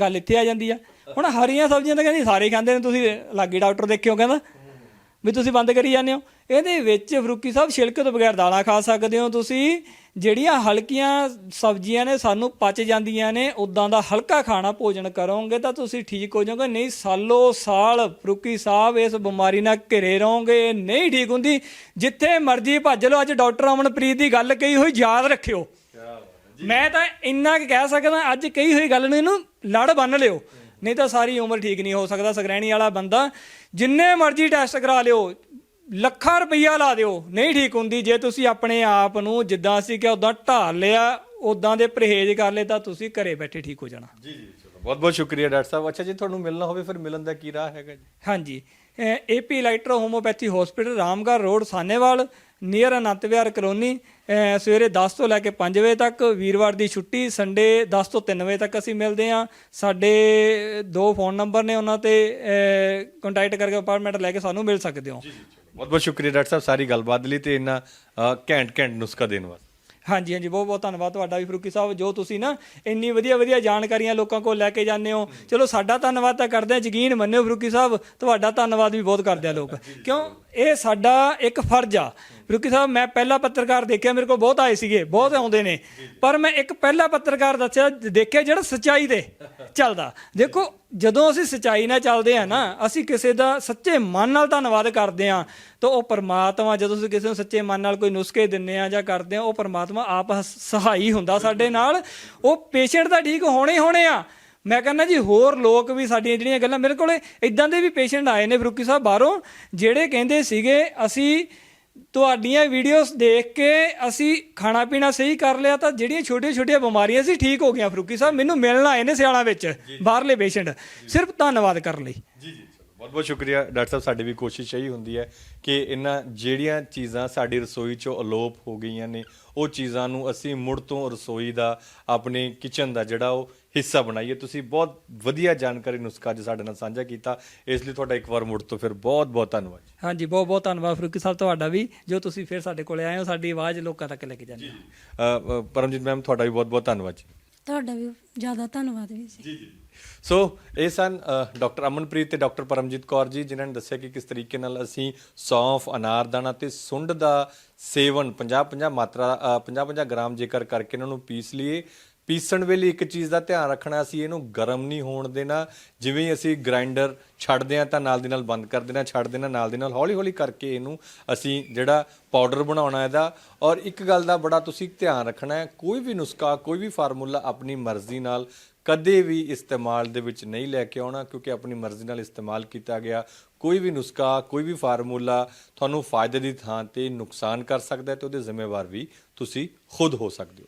ਗੱਲ ਇੱਥੇ ਆ ਜਾਂਦੀ ਆ। ਹੁਣ ਹਰੀਆਂ ਸਬਜ਼ੀਆਂ ਤਾਂ ਕਹਿੰਦੀ ਸਾਰੇ ਹੀ ਖਾਂਦੇ ਨੇ ਤੁਸੀਂ ਲਾਗੇ ਡਾਕਟਰ ਦੇਖਿਓ ਕਹਿੰਦਾ। ਵੀ ਤੁਸੀਂ ਬੰਦ ਕਰੀ ਜਾਂਦੇ ਹੋ। ਇਹਦੇ ਵਿੱਚ ਫਰੂਕੀ ਸਾਹਿਬ ਛਿਲਕੇ ਤੋਂ ਬਗੈਰ ਦਾਲਾਂ ਖਾ ਸਕਦੇ ਹੋ ਤੁਸੀਂ। ਜਿਹੜੀਆਂ ਹਲਕੀਆਂ ਸਬਜ਼ੀਆਂ ਨੇ ਸਾਨੂੰ ਪਚ ਜਾਂਦੀਆਂ ਨੇ ਉਦਾਂ ਦਾ ਹਲਕਾ ਖਾਣਾ ਭੋਜਨ ਕਰੋਗੇ ਤਾਂ ਤੁਸੀਂ ਠੀਕ ਹੋ ਜਾਓਗੇ। ਨਹੀਂ, ਸਾਲੋ ਸਾਲ ਫਰੂਕੀ ਸਾਹਿਬ ਇਸ ਬਿਮਾਰੀ ਨਾਲ ਘਿਰੇ ਰਹੋਗੇ, ਨਹੀਂ ਠੀਕ ਹੁੰਦੀ। ਜਿੱਥੇ ਮਰਜ਼ੀ ਭੱਜ ਲਓ, ਅੱਜ ਡਾਕਟਰ ਅਮਨਪ੍ਰੀਤ ਦੀ ਗੱਲ ਕਹੀ ਹੋਈ, ਯਾਦ ਰੱਖਿਓ। ਮੈਂ ਤਾਂ ਇੰਨਾ ਕੁ ਕਹਿ ਸਕਦਾ, ਅੱਜ ਕਹੀ ਹੋਈ ਗੱਲ ਨੂੰ ਇਹਨੂੰ ਲੜ ਬੰਨ ਲਿਓ। ਨਹੀਂ ਤਾਂ ਸਾਰੀ ਉਮਰ ਠੀਕ ਨਹੀਂ ਹੋ ਸਕਦਾ ਸਗਰੈਣੀ ਵਾਲਾ ਬੰਦਾ। ਜਿੰਨੇ ਮਰਜ਼ੀ ਟੈਸਟ ਕਰਾ ਲਿਓ ਲੱਖਾਂ ਰੁਪਈਆ ਲਾ ਦਿਓ ਨਹੀਂ ਠੀਕ ਹੁੰਦੀ ਜੇ ਤੁਸੀਂ ਆਪਣੇ ਆਪ ਨੂੰ ਜਿੱਦਾਂ ਅਸੀਂ ਕਿ ਉਦਾਂ ਢਾਲ ਲਿਆ ਉਦਾਂ ਦੇ ਪਰਹੇਜ਼ ਕਰ ਲਏ ਤਾਂ ਤੁਸੀਂ ਘਰੇ ਬੈਠੇ ਠੀਕ ਹੋ ਜਾਣਾ। ਜੀ ਜੀ ਚਲੋ ਬਹੁਤ ਬਹੁਤ ਸ਼ੁਕਰੀਆ ਡਾਕਟਰ ਸਾਹਿਬ। ਅੱਛਾ ਜੇ ਤੁਹਾਨੂੰ ਮਿਲਣਾ ਹੋਵੇ ਫਿਰ ਮਿਲਣ ਦਾ ਕੀ ਰਾਹ ਹੈਗਾ ਜੀ? ਹਾਂਜੀ AP electro homoeopathy hospital Ramgarh road Sahnewal near Anant Vihar colony ਸਵੇਰੇ 10 ਤੋਂ ਲੈ ਕੇ 5 ਵਜੇ ਤੱਕ ਵੀਰਵਾਰ ਦੀ ਛੁੱਟੀ ਸੰਡੇ 10 ਤੋਂ 3 ਵਜੇ ਤੱਕ ਅਸੀਂ ਮਿਲਦੇ ਹਾਂ। ਸਾਡੇ ਦੋ ਫੋਨ ਨੰਬਰ ਨੇ ਉਹਨਾਂ ਤੇ ਕੰਟੈਕਟ ਕਰਕੇ ਅਪਾਰਟਮੈਂਟ ਲੈ ਕੇ ਸਾਨੂੰ ਮਿਲ ਸਕਦੇ ਹੋ। ਬਹੁਤ ਬਹੁਤ ਸ਼ੁਕਰੀਆ ਡਾਕਟਰ ਸਾਹਿਬ ਸਾਰੀ ਗੱਲਬਾਤ ਲਈ ਤੇ ਇੰਨਾ ਅ, ਘੈਂਟ ਘੈਂਟ ਨੁਸਖਾ ਦੇਣ ਵਾਸਤੇ। ਹਾਂਜੀ ਹਾਂਜੀ ਬਹੁਤ ਬਹੁਤ ਧੰਨਵਾਦ ਤੁਹਾਡਾ ਵੀ ਫਰੂਕੀ ਸਾਹਿਬ ਜੋ ਤੁਸੀਂ ਨਾ ਇੰਨੀ ਵਧੀਆ ਵਧੀਆ ਜਾਣਕਾਰੀਆਂ ਲੋਕਾਂ ਕੋਲ ਲੈ ਕੇ ਜਾਂਦੇ ਹੋ। ਚਲੋ ਸਾਡਾ ਧੰਨਵਾਦ ਤਾਂ ਕਰਦੇ ਆ ਯਕੀਨ ਮੰਨਿਓ ਫਰੂਕੀ ਸਾਹਿਬ ਤੁਹਾਡਾ ਧੰਨਵਾਦ ਵੀ ਬਹੁਤ ਕਰਦੇ ਆ ਲੋਕ। ਕਿਉਂ? ਇਹ ਸਾਡਾ ਇੱਕ ਫਰਜ਼ ਆ। ਫਰੂਕੀ ਸਾਹਿਬ ਮੈਂ ਪਹਿਲਾ ਪੱਤਰਕਾਰ ਦੇਖਿਆ ਮੇਰੇ ਕੋਲ ਬਹੁਤ ਆਏ ਸੀਗੇ ਬਹੁਤ ਆਉਂਦੇ ਨੇ। ਪਰ ਮੈਂ ਇੱਕ ਪਹਿਲਾ ਪੱਤਰਕਾਰ ਦੱਸਿਆ ਦੇਖਿਆ ਜਿਹੜਾ ਸੱਚਾਈ ਤੇ ਚੱਲਦਾ। ਦੇਖੋ ਜਦੋਂ ਅਸੀਂ ਸੱਚਾਈ ਨਾਲ ਚੱਲਦੇ ਆ ਨਾ, ਅਸੀਂ ਕਿਸੇ ਦਾ ਸੱਚੇ ਮਨ ਨਾਲ ਧੰਨਵਾਦ ਕਰਦੇ ਆ ਤਾਂ ਉਹ ਪਰਮਾਤਮਾ, ਜਦੋਂ ਅਸੀਂ ਕਿਸੇ ਨੂੰ ਸੱਚੇ ਮਨ ਨਾਲ ਕੋਈ ਨੁਸਖੇ ਦਿੰਨੇ ਆ ਜਾਂ ਕਰਦੇ ਆ ਉਹ ਪਰਮਾਤਮਾ ਆਪ ਹ- ਸਹਾਈ ਹੁੰਦਾ ਸਾਡੇ ਨਾਲ। ਉਹ ਪੇਸ਼ੈਂਟ ਤਾਂ ਠੀਕ ਹੋਣੇ ਹੀ ਹੋਣੇ ਆ। ਮੈਂ ਕਹਿੰਦਾ ਜੀ, ਹੋਰ ਲੋਕ ਵੀ ਸਾਡੀਆਂ ਜਿਹੜੀਆਂ ਗੱਲਾਂ, ਮੇਰੇ ਕੋਲੇ ਇਦਾਂ ਦੇ ਵੀ ਪੇਸ਼ੈਂਟ ਆਏ ਨੇ ਫਰੂਕੀ ਸਾਹਿਬ ਬਾਹਰੋਂ, ਜਿਹੜੇ ਕਹਿੰਦੇ ਸੀਗੇ, ਅਸੀਂ ਤੁਹਾਡੀਆਂ ਵੀਡੀਓਜ਼ ਦੇਖ ਕੇ ਅਸੀਂ ਖਾਣਾ ਪੀਣਾ ਸਹੀ ਕਰ ਲਿਆ ਤਾਂ ਜਿਹੜੀਆਂ ਛੋਟੀਆਂ ਛੋਟੀਆਂ ਬਿਮਾਰੀਆਂ ਸੀ ਠੀਕ ਹੋ ਗਈਆਂ ਫਰੂਕੀ ਸਾਹਿਬ ਮੈਨੂੰ ਮਿਲਣ ਆਏ ਨੇ ਸਿਆਲਾਂ ਵਿੱਚ ਬਾਹਰਲੇ ਪੇਸ਼ੈਂਟ ਸਿਰਫ ਧੰਨਵਾਦ ਕਰਨ ਲਈ। ਜੀ ਜੀ ਬਹੁਤ ਬਹੁਤ ਸ਼ੁਕਰੀਆ। ਡਾਕਟਰ ਸਾਹਿਬ ਸਾਡੀ ਵੀ ਕੋਸ਼ਿਸ਼ ਇਹੀ ਹੁੰਦੀ ਹੈ ਕਿ ਇਹਨਾਂ ਜਿਹੜੀਆਂ ਚੀਜ਼ਾਂ ਸਾਡੀ ਰਸੋਈ ਚੋਂ ਅਲੋਪ ਹੋ ਗਈਆਂ ਨੇ ਉਹ ਚੀਜ਼ਾਂ ਨੂੰ ਅਸੀਂ ਮੁੜ ਤੋਂ ਰਸੋਈ ਦਾ ਆਪਣੇ ਕਿਚਨ ਦਾ ਜਿਹੜਾ ਉਹ ਹਿੱਸਾ ਬਣਾਈਏ। ਤੁਸੀਂ ਬਹੁਤ ਵਧੀਆ ਜਾਣਕਾਰੀ ਨੁਸਖਾ ਅੱਜ ਸਾਡੇ ਨਾਲ ਸਾਂਝਾ ਕੀਤਾ। ਇਸ ਲਈ ਤੁਹਾਡਾ ਇੱਕ ਵਾਰ ਮੁੜ ਤੋਂ ਫਿਰ ਬਹੁਤ ਬਹੁਤ ਧੰਨਵਾਦ ਜੀ। ਹਾਂਜੀ ਬਹੁਤ ਬਹੁਤ ਧੰਨਵਾਦ ਫਰੂਕੀ ਸਾਹਿਬ ਤੁਹਾਡਾ ਵੀ ਜੋ ਤੁਸੀਂ ਫਿਰ ਸਾਡੇ ਕੋਲੇ ਆਏ ਹੋ ਸਾਡੀ ਆਵਾਜ਼ ਲੋਕਾਂ ਤੱਕ ਲੈ ਕੇ ਜਾਂਦੇ ਹੋ। ਅ, ਅ, ਪਰਮਜੀਤ ਮੈਮ ਤੁਹਾਡਾ ਵੀ ਬਹੁਤ ਬਹੁਤ ਧੰਨਵਾਦ ਜੀ। ਤੁਹਾਡਾ ਵੀ ਜ਼ਿਆਦਾ ਧੰਨਵਾਦ ਵੀ ਜੀ। ਸੋ ਇਹ ਸਨ ਡਾਕਟਰ ਅਮਨਪ੍ਰੀਤ ਤੇ ਡਾਕਟਰ ਪਰਮਜੀਤ ਕੌਰ ਜੀ ਜਿਨ੍ਹਾਂ ਨੇ ਦੱਸਿਆ ਕਿ ਕਿਸ ਤਰੀਕੇ ਨਾਲ ਅਸੀਂ ਸੌਂਫ ਅਨਾਰਦਾਨਾ ਤੇ ਸੁੰਡ ਦਾ ਸੇਵਨ 50-50 ਮਾਤਰਾ 50-50 ਗ੍ਰਾਮ ਜੇਕਰ ਕਰਕੇ ਇਹਨਾਂ ਨੂੰ ਪੀਸ ਲਈਏ ਪੀਸਣ ਵੇਲੇ ਇੱਕ ਚੀਜ਼ ਦਾ ਧਿਆਨ ਰੱਖਣਾ ਅਸੀਂ ਇਹਨੂੰ ਗਰਮ ਨਹੀਂ ਹੋਣ ਦੇਣਾ। ਜਿਵੇਂ ਅਸੀਂ ਗ੍ਰਾਈਂਡਰ ਛੱਡਦੇ ਆ ਤਾਂ ਨਾਲ ਦੀ ਨਾਲ ਬੰਦ ਕਰ ਦੇਣਾ, ਛੱਡ ਦੇਣਾ, ਨਾਲ ਦੀ ਨਾਲ ਹੌਲੀ ਹੌਲੀ ਕਰਕੇ ਇਹਨੂੰ ਅਸੀਂ ਜਿਹੜਾ ਪਾਊਡਰ ਬਣਾਉਣਾ ਇਹਦਾ। ਔਰ ਇੱਕ ਗੱਲ ਦਾ ਬੜਾ ਤੁਸੀਂ ਧਿਆਨ ਰੱਖਣਾ ਹੈ, ਕੋਈ ਵੀ ਨੁਸਖਾ, ਕੋਈ ਵੀ ਫਾਰਮੂਲਾ ਆਪਣੀ ਮਰਜ਼ੀ ਨਾਲ ਕਦੇ ਵੀ ਇਸਤੇਮਾਲ ਦੇ ਵਿੱਚ ਨਹੀਂ ਲੈ ਕੇ ਆਉਣਾ, ਕਿਉਂਕਿ ਆਪਣੀ ਮਰਜ਼ੀ ਨਾਲ ਇਸਤੇਮਾਲ ਕੀਤਾ ਗਿਆ। ਕੋਈ ਵੀ ਨੁਸਖਾ, ਕੋਈ ਵੀ ਫਾਰਮੂਲਾ ਤੁਹਾਨੂੰ ਫਾਇਦੇ ਦੀ ਥਾਂ ਤੇ ਨੁਕਸਾਨ ਕਰ ਸਕਦਾ ਹੈ ਤੇ ਉਹਦੇ ਜ਼ਿੰਮੇਵਾਰ ਵੀ ਤੁਸੀਂ ਖੁਦ ਹੋ ਸਕਦੇ ਹੋ।